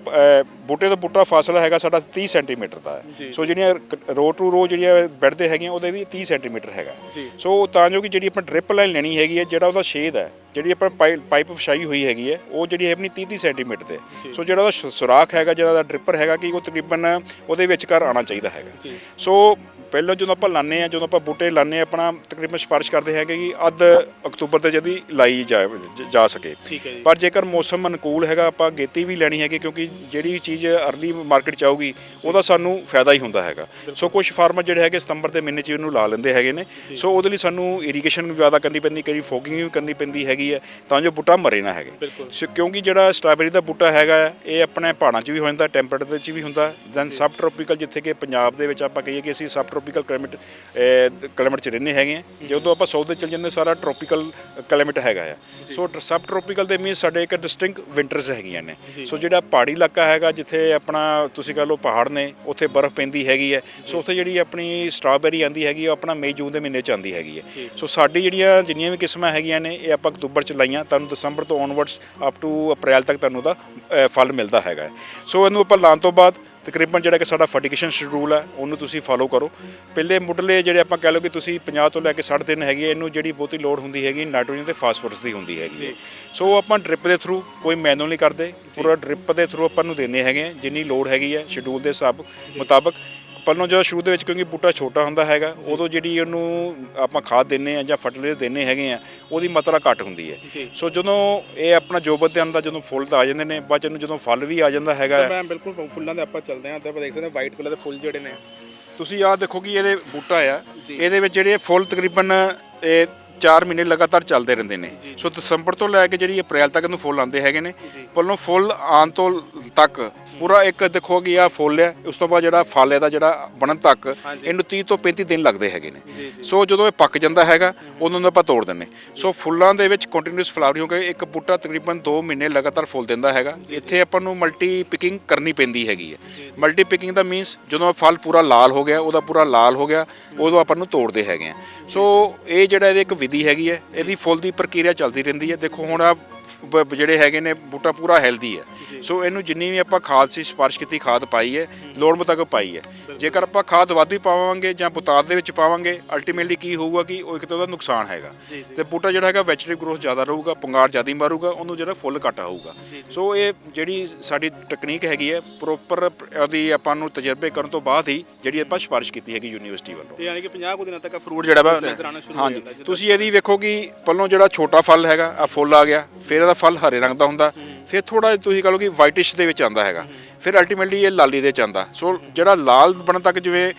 ਬੂਟੇ ਤੋਂ ਬੂਟਾ ਫਾਸਲਾ ਹੈਗਾ ਸਾਡਾ 30 ਸੈਂਟੀਮੀਟਰ ਦਾ ਹੈ। ਸੋ ਜਿਹੜੀਆਂ ਰੋ ਟੂ ਰੋ ਜਿਹੜੀਆਂ ਬੈੱਡ ਦੇ ਹੈਗੀਆਂ ਉਹਦੇ ਵੀ 30 ਸੈਂਟੀਮੀਟਰ ਹੈਗਾ। ਸੋ ਤਾਂ ਜੋ ਕਿ ਜਿਹੜੀ ਆਪਾਂ ਡ੍ਰਿਪ ਲਾਈਨ ਲੈਣੀ ਹੈਗੀ ਹੈ ਜਿਹੜਾ ਉਹਦਾ ਛੇਦ ਹੈ ਜਿਹੜੀ ਆਪਾਂ ਪਾਈ- ਪਾਈਪ ਵਿਛਾਈ ਹੋਈ ਹੈਗੀ ਹੈ ਉਹ ਜਿਹੜੀ ਹੈ ਆਪਣੀ 30 30 ਸੈਂਟੀਮੀਟਰ ਤੇ ਸੋ ਜਿਹੜਾ ਉਹਦਾ ਸੁਰਾਖ ਹੈਗਾ ਜਿਹੜਾ ਦਾ ਡ੍ਰਿਪਰ ਹੈਗਾ ਕਿ ਉਹ ਤਕਰੀਬਨ ਉਹਦੇ ਵਿਚਕਾਰ ਆਉਣਾ ਚਾਹੀਦਾ ਹੈਗਾ। ਸੋ ਪਹਿਲਾਂ ਜਦੋਂ ਆਪਾਂ ਲਾਣੇ ਆ ਜਦੋਂ ਆਪਾਂ ਬੂਟੇ ਲਾਣੇ ਆਪਣਾ ਤਕਰੀਬਨ ਸਿਫਾਰਿਸ਼ ਕਰਦੇ ਹੈਗੇ ਕਿ ਅੱਧ ਅਕਤੂਬਰ ਤੇ ਜਦੀ ਲਾਈ ਜਾ ਜਾ ਸਕੇ। ਪਰ ਜੇਕਰ ਮੌਸਮ ਅਨੁਕੂਲ ਹੈਗਾ ਆਪਾਂ ਗੇਤੀ ਵੀ ਲੈਣੀ ਹੈਗੀ ਕਿਉਂਕਿ ਜਿਹੜੀ ਚੀਜ਼ ਅਰਲੀ ਮਾਰਕੀਟ ਚ ਆਊਗੀ ਉਹਦਾ ਸਾਨੂੰ ਫਾਇਦਾ ਹੀ ਹੁੰਦਾ ਹੈਗਾ। ਸੋ ਕੁਝ ਫਾਰਮਰ ਜਿਹੜੇ ਹੈਗੇ ਸਤੰਬਰ ਦੇ ਮਹੀਨੇ ਚ ਇਹਨੂੰ ਲਾ ਲੈਂਦੇ ਹੈਗੇ ਨੇ। ਸੋ ਉਹਦੇ ਲਈ ਸਾਨੂੰ ਇਰੀਗੇਸ਼ਨ ਵੀ ਜ਼ਿਆਦਾ ਕਰਨੀ ਪੈਂਦੀ ਕਈ ਫੋਗਿੰਗ ਵੀ ਕਰਨੀ ਪੈਂਦੀ ਹੈਗੀ ਹੈ ਤਾਂ ਜੋ ਬੂਟਾ ਮਰੇ ਨਾ ਹੈਗੇ। ਸੋ ਕਿਉਂਕਿ ਜਿਹੜਾ ਸਟ੍ਰਾਬੇਰੀ ਦਾ ਬੂਟਾ ਹੈਗਾ ਇਹ ਆਪਣੇ ਪਹਾੜਾਂ 'ਚ ਵੀ ਹੋ ਜਾਂਦਾ ਟੈਂਪਰੇਟ ਦੇ 'ਚ ਵੀ ਹੁੰਦਾ। ਦੈਨ ਸਬ ਟ੍ਰੋਪੀਕਲ ਜਿੱਥੇ ਕਿ ਪੰਜਾਬ ਦੇ ਵਿੱਚ ਆਪਾਂ ਕਹੀਏ ਕਿ ਅਸੀਂ ਸਬ ਟ੍ਰੋਪੀਕਲ ਕਲਾਈਮੇਟ ਕਲਾਈਮੇਟ 'ਚ ਰਹਿੰਦੇ ਹੈਗੇ ਹਾਂ ਜਦੋਂ ਆਪਾਂ ਸਾਊਥ ਦੇ ਚਲ ਜਾਂਦੇ ਸਾਰਾ ਟ੍ਰੋਪੀਕਲ ਕਲਾਈਮੇਟ ਹੈਗਾ ਆ। ਸੋ ਸਬ ਟ੍ਰੋਪੀਕਲ ਦੇ ਮੀਨ ਸਾਡੇ ਇੱਕ ਡਿਸਟਿੰਕਟ ਵਿੰਟਰਸ ਹੈਗੀਆਂ ਨੇ। ਸੋ ਜਿਹੜਾ ਪਹਾੜੀ ਇਲਾਕਾ ਹੈਗਾ ਜਿੱਥੇ ਆਪਣਾ ਤੁਸੀਂ ਕਹ ਲਓ ਪਹਾੜ ਨੇ ਉੱਥੇ ਬਰਫ਼ ਪੈਂਦੀ ਹੈਗੀ ਹੈ ਸੋ ਉੱਥੇ ਜਿਹੜੀ ਆਪਣੀ ਸਟ੍ਰਾਬੇਰੀ ਆਂਦੀ ਹੈਗੀ ਉਹ ਆਪਣਾ ਮਈ ਜੂਨ ਦੇ ਮਹੀਨੇ 'ਚ ਆਂਦੀ ਹੈਗੀ ਹੈ ਸੋ ਸਾਡੀ ਜਿਹੜੀਆਂ ਜਿੰਨੀਆਂ ਵੀ ਕਿਸਮਾਂ ਹੈਗੀਆਂ ਨੇ ਇਹ ਆਪਾਂ ਅਕਤੂਬਰ 'ਚ ਲਾਈਆਂ। ਤੁਹਾਨੂੰ ਦਸੰਬਰ ਤੋਂ ਔਨਵਰਡਸ ਅਪ ਟੂ ਅਪ੍ਰੈਲ ਤੱਕ ਤੁਹਾਨੂੰ ਅ, ਫਲ ਮਿਲਦਾ ਹੈਗਾ। ਸੋ ਇਹਨੂੰ ਆਪਾਂ ਲਾਉਣ ਤੋਂ ਬਾਅਦ ਤਕਰੀਬਨ ਜਿਹੜਾ ਕਿ ਸਾਡਾ ਫਰਟੀਗੇਸ਼ਨ ਸ਼ਡਿਊਲ ਹੈ ਉਹਨੂੰ ਤੁਸੀਂ ਫਾਲੋ ਕਰੋ। ਪਹਿਲੇ ਮੁੱਢਲੇ ਜਿਹੜੇ ਆਪਾਂ ਕਹਿ ਲਓ ਕਿ ਤੁਸੀਂ 50 ਤੋਂ ਲੈ ਕੇ 60 ਦਿਨ ਹੈਗੇ ਆ, ਇਹਨੂੰ ਜਿਹੜੀ ਬਹੁਤੀ ਲੋੜ ਹੁੰਦੀ ਹੈਗੀ ਨਾਈਟ੍ਰੋਜਨ ਤੇ ਫਾਸਫੋਰਸ ਦੀ ਹੁੰਦੀ ਹੈਗੀ ਹੈ। ਸੋ ਆਪਾਂ ਡ੍ਰਿਪ ਦੇ ਥਰੂ ਕੋਈ ਮੈਨੂਅਲ ਨਹੀਂ ਕਰਦੇ। ਪੂਰਾ ਡ੍ਰਿਪ ਦੇ ਥਰੂ ਆਪਾਂ ਨੂੰ ਦੇਣੇ ਹੈਗੇ ਆ, ਜਿੰਨੀ ਲੋੜ ਹੈਗੀ ਹੈ ਸ਼ਡਿਊਲ ਦੇ ਹਿਸਾਬ ਮੁਤਾਬਕ। ਪਹਿਲਾਂ ਜਦੋਂ ਸ਼ੁਰੂ ਦੇ ਵਿੱਚ ਕਿਉਂਕਿ ਬੂਟਾ ਛੋਟਾ ਹੁੰਦਾ ਹੈਗਾ ਉਦੋਂ ਜਿਹੜੀ ਉਹਨੂੰ ਆਪਾਂ ਖਾਦ ਦਿੰਨੇ ਆ ਜਾਂ ਫਰਟੀਲਾਈਜ਼ਰ ਦਿੰਨੇ ਹੈਗੇ ਆ ਉਹਦੀ ਮਾਤਰਾ ਘੱਟ ਹੁੰਦੀ ਹੈ। ਸੋ ਜਦੋਂ ਇਹ ਆਪਣਾ ਜੋਬਤ ਤੇ ਆਉਂਦਾ ਜਦੋਂ ਫੁੱਲ ਤਾਂ ਆ ਜਾਂਦੇ ਨੇ ਬਾਅਦ ਇਹਨੂੰ ਜਦੋਂ ਫਲ ਵੀ ਆ ਜਾਂਦਾ ਹੈਗਾ। ਮੈਂ ਬਿਲਕੁਲ ਫੁੱਲਾਂ ਦੇ ਆਪਾਂ ਚੱਲਦੇ ਹਾਂ ਤੇ ਆਪਾਂ ਦੇਖ ਸਕਦੇ ਹਾਂ ਵਾਈਟ ਕਲਰ ਦੇ ਫੁੱਲ ਜਿਹੜੇ ਨੇ। ਤੁਸੀਂ ਆਹ ਦੇਖੋ ਕਿ ਇਹਦੇ ਬੂਟਾ ਆ। ਇਹਦੇ ਵਿੱਚ ਜਿਹੜੇ ਫੁੱਲ ਤਕਰੀਬਨ ਇਹ 4 ਮਹੀਨੇ ਲਗਾਤਾਰ ਚੱਲਦੇ ਰਹਿੰਦੇ ਨੇ। ਸੋ ਦਸੰਬਰ ਤੋਂ ਲੈ ਕੇ ਜਿਹੜੀ ਅਪ੍ਰੈਲ ਤੱਕ ਇਹਨੂੰ ਫੁੱਲ ਆਉਂਦੇ ਹੈਗੇ ਨੇ ਪੱਲੋਂ ਫੁੱਲ ਆਉਣ ਤੋਂ ਤੱਕ ਪੂਰਾ ਇੱਕ ਦੇਖੋ ਕਿ ਆ ਫੁੱਲ ਹੈ ਉਸ ਤੋਂ ਬਾਅਦ ਜਿਹੜਾ ਫਲ ਇਹਦਾ ਜਿਹੜਾ ਬਣਨ ਤੱਕ ਇਹਨੂੰ 30 ਤੋਂ 35 ਦਿਨ ਲੱਗਦੇ ਹੈਗੇ ਨੇ। ਸੋ ਜਦੋਂ ਇਹ ਪੱਕ ਜਾਂਦਾ ਹੈਗਾ ਉਦੋਂ ਨੂੰ ਆਪਾਂ ਤੋੜ ਦਿੰਨੇ ਸੋ ਫੁੱਲਾਂ ਦੇ ਵਿੱਚ ਕੰਟੀਨਿਊਸ ਫਲਾਵਰਿੰਗ ਹੋ ਕੇ ਇੱਕ ਬੂਟਾ ਤਕਰੀਬਨ 2 ਮਹੀਨੇ ਲਗਾਤਾਰ ਫੁੱਲ ਦਿੰਦਾ ਹੈਗਾ। ਇੱਥੇ ਆਪਾਂ ਨੂੰ ਮਲਟੀ ਪਿਕਿੰਗ ਕਰਨੀ ਪੈਂਦੀ ਹੈਗੀ ਹੈ। ਮਲਟੀ ਪਿਕਿੰਗ ਦਾ ਮੀਨਸ ਜਦੋਂ ਫਲ ਪੂਰਾ ਲਾਲ ਹੋ ਗਿਆ ਉਹਦਾ ਪੂਰਾ ਲਾਲ ਹੋ ਗਿਆ ਉਦੋਂ ਆਪਾਂ ਨੂੰ ਤੋੜਦੇ ਹੈਗੇ ਆ ਸੋ ਇਹ ਜਿਹੜਾ ਇਹਦੀ ਇੱਕ ਵਿਧੀ ਹੈਗੀ ਹੈ ਇਹਦੀ ਫੁੱਲ ਦੀ ਪ੍ਰਕਿਰਿਆ ਚੱਲਦੀ ਰਹਿੰਦੀ ਹੈ। ਦੇਖੋ ਹੁਣ ਆ ਜਿਹੜੇ ਹੈਗੇ ਨੇ ਬੂਟਾ ਪੂਰਾ ਹੈਲਦੀ ਹੈ। ਸੋ ਇਹਨੂੰ ਜਿੰਨੀ ਵੀ ਆਪਾਂ ਖਾਦ ਸੀ ਸਪਾਰਸ਼ ਕੀਤੀ ਖਾਦ ਪਾਈ ਹੈ ਲੋੜ ਮੁਤਾਬਕ ਪਾਈ ਹੈ। ਜੇਕਰ ਆਪਾਂ ਖਾਦ ਵੱਧ ਵੀ ਪਾਵਾਂਗੇ ਜਾਂ ਪੁਤਾਦ ਦੇ ਵਿੱਚ ਪਾਵਾਂਗੇ ਅਲਟੀਮੇਟਲੀ ਕੀ ਹੋਊਗਾ ਕਿ ਉਹ ਇੱਕ ਤਾਂ ਉਹਦਾ ਨੁਕਸਾਨ ਹੈਗਾ। ਤੇ ਬੂਟਾ ਜਿਹੜਾ ਹੈਗਾ ਵੈਜੀਟੇਟਿਵ ਗਰੋਥ ਜ਼ਿਆਦਾ ਰਹੂਗਾ ਪੰਗਾਰ ਜ਼ਿਆਦਾ ਮਾਰੂਗਾ ਉਹਨੂੰ ਜਿਹੜਾ ਫੁੱਲ ਘੱਟ ਆਊਗਾ ਸੋ ਇਹ ਜਿਹੜੀ ਸਾਡੀ ਟੈਕਨੀਕ ਹੈਗੀ ਹੈ ਪ੍ਰੋਪਰ ਉਹਦੀ ਆਪਾਂ ਨੂੰ ਤਜਰਬੇ ਕਰਨ ਤੋਂ ਬਾਅਦ ਹੀ ਜਿਹੜੀ ਆਪਾਂ ਸਿਫਾਰਿਸ਼ ਕੀਤੀ ਹੈਗੀ ਯੂਨੀਵਰਸਿਟੀ ਵੱਲੋਂ। ਤੇ ਯਾਨੀ ਕਿ 50 ਕੁ ਦਿਨਾਂ ਤੱਕ ਫਰੂਟ ਜਿਹੜਾ ਵਾ ਨਜ਼ਰ ਆਉਣਾ ਸ਼ੁਰੂ ਹੋ ਹਾਂਜੀ। ਜਾਂਦਾ ਤੁਸੀਂ ਇਹਦੀ ਵੇਖੋ ਕਿ ਪਹਿਲੋਂ ਜਿਹੜਾ ਛੋਟਾ ਫਲ ਹੈਗਾ ਆ ਫੁੱਲ ਆ ਗਿਆ ਫਿਰ ਫਿਰ ਇਹਦਾ ਫਲ ਹਰੇ ਰੰਗ ਦਾ ਹੁੰਦਾ, ਫਿਰ ਥੋੜਾ ਤੁਸੀਂ ਕਹ ਲਓ ਕਿ ਵਾਈਟਿਸ਼ ਦੇ ਵਿੱਚ ਆਂਦਾ ਹੈਗਾ, ਫਿਰ ਅਲਟੀਮੇਟਲੀ ਇਹ ਲਾਲੀ ਦੇ ਚ ਆਂਦਾ ਸੋ ਜਿਹੜਾ ਲਾਲ ਬਣਨ ਤੱਕ ਜਿਵੇਂ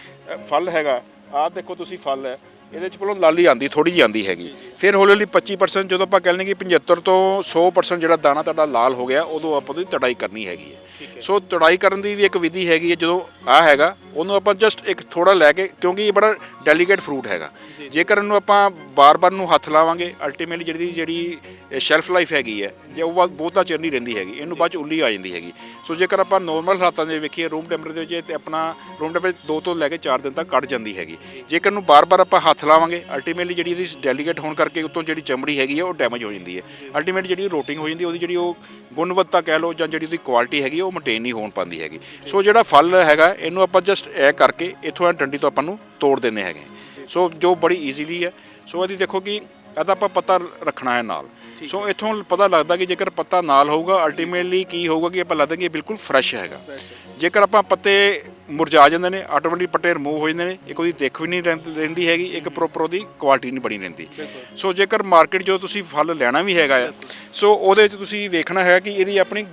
ਫਲ ਹੈਗਾ, ਆਹ ਦੇਖੋ ਤੁਸੀਂ ਫਲ ਹੈ ਇਹਦੇ ਚ ਪਹਿਲੋਂ ਲਾਲੀ ਆਂਦੀ ਥੋੜੀ ਜਿਹੀ ਆਂਦੀ ਹੈਗੀ। ਫਿਰ ਹੌਲੀ ਹੌਲੀ 25% ਜਦੋਂ ਆਪਾਂ ਕਹਿੰਦੇ ਕਿ 75 ਤੋਂ 100% ਜਿਹੜਾ ਦਾਣਾ ਤੁਹਾਡਾ ਲਾਲ ਹੋ ਗਿਆ ਉਦੋਂ ਆਪਾਂ ਉਹਦੀ ਤੜਾਈ ਕਰਨੀ ਹੈਗੀ ਹੈ। ਸੋ ਤੜਾਈ ਕਰਨ ਦੀ ਵੀ ਇੱਕ ਵਿਧੀ ਹੈਗੀ ਹੈ ਜਦੋਂ ਆ ਹੈਗਾ ਉਹਨੂੰ ਆਪਾਂ ਜਸਟ ਇੱਕ ਥੋੜਾ ਲੈ ਕੇ ਕਿਉਂਕਿ ਇਹ ਬੜਾ ਡੈਲੀਕੇਟ ਫਰੂਟ ਹੈਗਾ। ਜੇਕਰ ਇਹਨੂੰ ਆਪਾਂ ਬਾਰ-ਬਾਰ ਨੂੰ ਹੱਥ ਲਾਵਾਂਗੇ ਅਲਟੀਮੇਟਲੀ ਜਿਹੜੀ ਜਿਹੜੀ ਸ਼ੈਲਫ ਲਾਈਫ ਹੈਗੀ ਹੈ ਜੇ ਉਹ ਵਾ- ਬਹੁਤਾ ਚਿਰ ਨਹੀਂ ਰਹਿੰਦੀ ਹੈਗੀ ਇਹਨੂੰ ਬਾਅਦ ਚ ਉੱਲੀ ਆ ਜਾਂਦੀ ਹੈਗੀ। ਸੋ ਜੇਕਰ ਆਪਾਂ ਨੋਰਮਲ ਹਾਲਾਤਾਂ ਦੇ ਵੇਖੀਏ ਰੂਮ ਟੈਂਪਰੇਚਰ ਦੇ ਵਿੱਚ ਤੇ ਆਪਣਾ ਰੂਮ ਟੈਂਪਰੇਚਰ 2 ਤੋਂ ਲੈ ਕੇ 4 ਦਿਨ ਤੱਕ ਕੱਢ ਜਾਂਦੀ ਹੈਗੀ। ਜੇਕਰ ਨੂੰ ਬਾਰ-ਬਾਰ ਆਪਾਂ ਹੱਥ ਲਾਵਾਂਗੇ ਅਲਟੀਮੇਟਲੀ ਜਿਹੜੀ ਇਹਦੀ ਡੈਲੀਗੇਟ ਹੋਣ ਕਰਕੇ ਉੱਤੋਂ ਜਿਹੜੀ ਚਮੜੀ ਹੈਗੀ ਹੈ ਉਹ ਡੈਮੇਜ ਹੋ ਜਾਂਦੀ ਹੈ। ਅਲਟੀਮੇਟ ਜਿਹੜੀ ਰੋਟਿੰਗ ਹੋ ਜਾਂਦੀ ਹੈ, ਉਹਦੀ ਜਿਹੜੀ ਉਹ ਗੁਣਵੱਤਾ ਕਹਿ ਲਓ ਜਾਂ ਜਿਹੜੀ ਉਹਦੀ ਕੁਆਲਿਟੀ ਹੈਗੀ ਹੈ, ਉਹ ਮੇਨਟੇਨ ਨਹੀਂ ਹੋਣ ਪਾਉਂਦੀ ਹੈਗੀ। ਸੋ ਜਿਹੜਾ ਫਲ ਹੈਗਾ ਇਹਨੂੰ ਆਪਾਂ ਜਸਟ ਇਹ ਕਰਕੇ ਇੱਥੋਂ ਇਹ ਡੰਡੀ ਤੋਂ ਆਪਾਂ ਨੂੰ ਤੋੜ ਦਿੰਦੇ ਹੈਗੇ। ਸੋ ਜੋ ਬੜੀ ਈਜ਼ੀਲੀ ਹੈ। ਸੋ ਇਹਦੀ ਦੇਖੋ ਕਿ ਇਹਦਾ ਆਪਾਂ ਪਤਾ ਰੱਖਣਾ ਹੈ ਨਾਲ। ਸੋ ਇੱਥੋਂ ਪਤਾ ਲੱਗਦਾ ਕਿ ਜੇਕਰ ਪੱਤਾ ਨਾਲ ਹੋਊਗਾ ਅਲਟੀਮੇਟਲੀ ਕੀ ਹੋਊਗਾ ਕਿ ਆਪਾਂ ਲੱਗਦਾ ਕਿ ਇਹ ਬਿਲਕੁਲ ਫਰੈਸ਼ ਹੈਗਾ। ਜੇਕਰ ਆਪਾਂ ਪੱਤੇ ਮੁਰਝਾ ਜਾਂਦੇ ਨੇ ਆਟੋਮੈਟਿਕ ਪੱਤੇ ਰਿਮੂਵ ਹੋ ਜਾਂਦੇ ਨੇ ਇੱਕ ਉਹਦੀ ਦਿੱਖ ਵੀ ਨਹੀਂ ਰਹਿੰਦ- ਰਹਿੰਦੀ ਹੈਗੀ ਇੱਕ ਪ੍ਰੋਪਰ ਉਹਦੀ ਕੁਆਲਿਟੀ ਨਹੀਂ ਬਣੀ ਰਹਿੰਦੀ। ਸੋ ਜੇਕਰ ਮਾਰਕੀਟ ਜੋ ਤੁਸੀਂ ਫਲ ਲੈਣਾ ਵੀ ਹੈਗਾ ਆ ਸੋ ਉਹਦੇ ਵਿੱਚ ਤੁਸੀਂ ਵੇਖਣਾ ਹੈ ਕਿ ਇਹਦੀ ਆਪਣੀ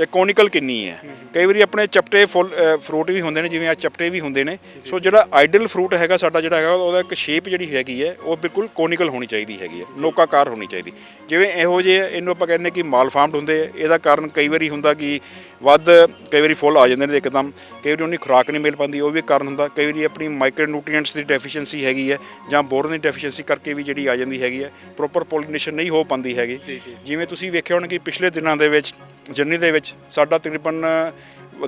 ਗੁਲ ਕੋਨਿਕਲ ਕਿੰਨੀ ਹੈ? ਕਈ ਵਾਰੀ ਆਪਣੇ ਚਪਟੇ ਫੁੱਲ ਫਰੂਟ ਵੀ ਹੁੰਦੇ ਨੇ ਜਿਵੇਂ ਆ ਚਪਟੇ ਵੀ ਹੁੰਦੇ ਨੇ। ਸੋ ਜਿਹੜਾ ਆਈਡਲ ਫਰੂਟ ਹੈਗਾ ਸਾਡਾ ਜਿਹੜਾ ਹੈਗਾ ਉਹਦਾ ਇੱਕ ਸ਼ੇਪ ਜਿਹੜੀ ਹੈਗੀ ਹੈ ਉਹ ਬਿਲਕੁਲ ਕੋਨਿਕਲ ਹੋਣੀ ਚਾਹੀਦੀ ਹੈਗੀ ਹੈ। ਨੋਕਾਕਾਰ ਹੋਣੀ ਚਾਹੀਦੀ। ਜਿਵੇਂ ਇਹੋ ਜਿਹੇ ਇਹਨੂੰ ਆਪਾਂ ਕਹਿੰਦੇ ਕਿ ਮਾਲ ਫਾਰਮਡ ਹੁੰਦੇ ਆ। ਇਹਦਾ ਕਾਰਨ ਕਈ ਵਾਰੀ ਹੁੰਦਾ ਕਿ ਵੱਧ ਕਈ ਵਾਰੀ ਫੁੱਲ ਆ ਜਾਂਦੇ ਨੇ ਇੱਕਦਮ। ਕਈ ਵਾਰੀ ਉਹਨੀ ਖੁਰਾਕ ਨਹੀਂ ਮਿਲ ਪਾਉਂਦੀ ਉਹ ਵੀ ਕਾਰਨ ਹੁੰਦਾ। ਕਈ ਵਾਰੀ ਆਪਣੀ ਮਾਈਕਰੋ ਨਿਊਟ੍ਰੀਐਂਟਸ ਦੀ ਡੈਫੀਸ਼ੀਐਂਸੀ ਹੈਗੀ ਹੈ ਜਾਂ ਬੋਰਨ ਦੀ ਡੈਫੀਸ਼ੀਐਂਸੀ ਕਰਕੇ ਵੀ ਜਿਹੜੀ ਆ ਜਾਂਦੀ ਹੈਗੀ ਹੈ। ਪ੍ਰੋਪਰ ਪੋਲੀਨੇਸ਼ਨ ਨਹੀਂ ਹੋ ਪਾਉਂਦੀ ਹੈਗੀ। ਜਿਵੇਂ ਤੁਸੀਂ ਵੇਖਿਆ ਹੋਣਾ ਕਿ ਪਿਛਲੇ ਦਿਨਾਂ ਦੇ ਵਿੱਚ ਜਰਨੀ ਦੇ ਵਿੱਚ ਸਾਡਾ ਤਕਰੀਬਨ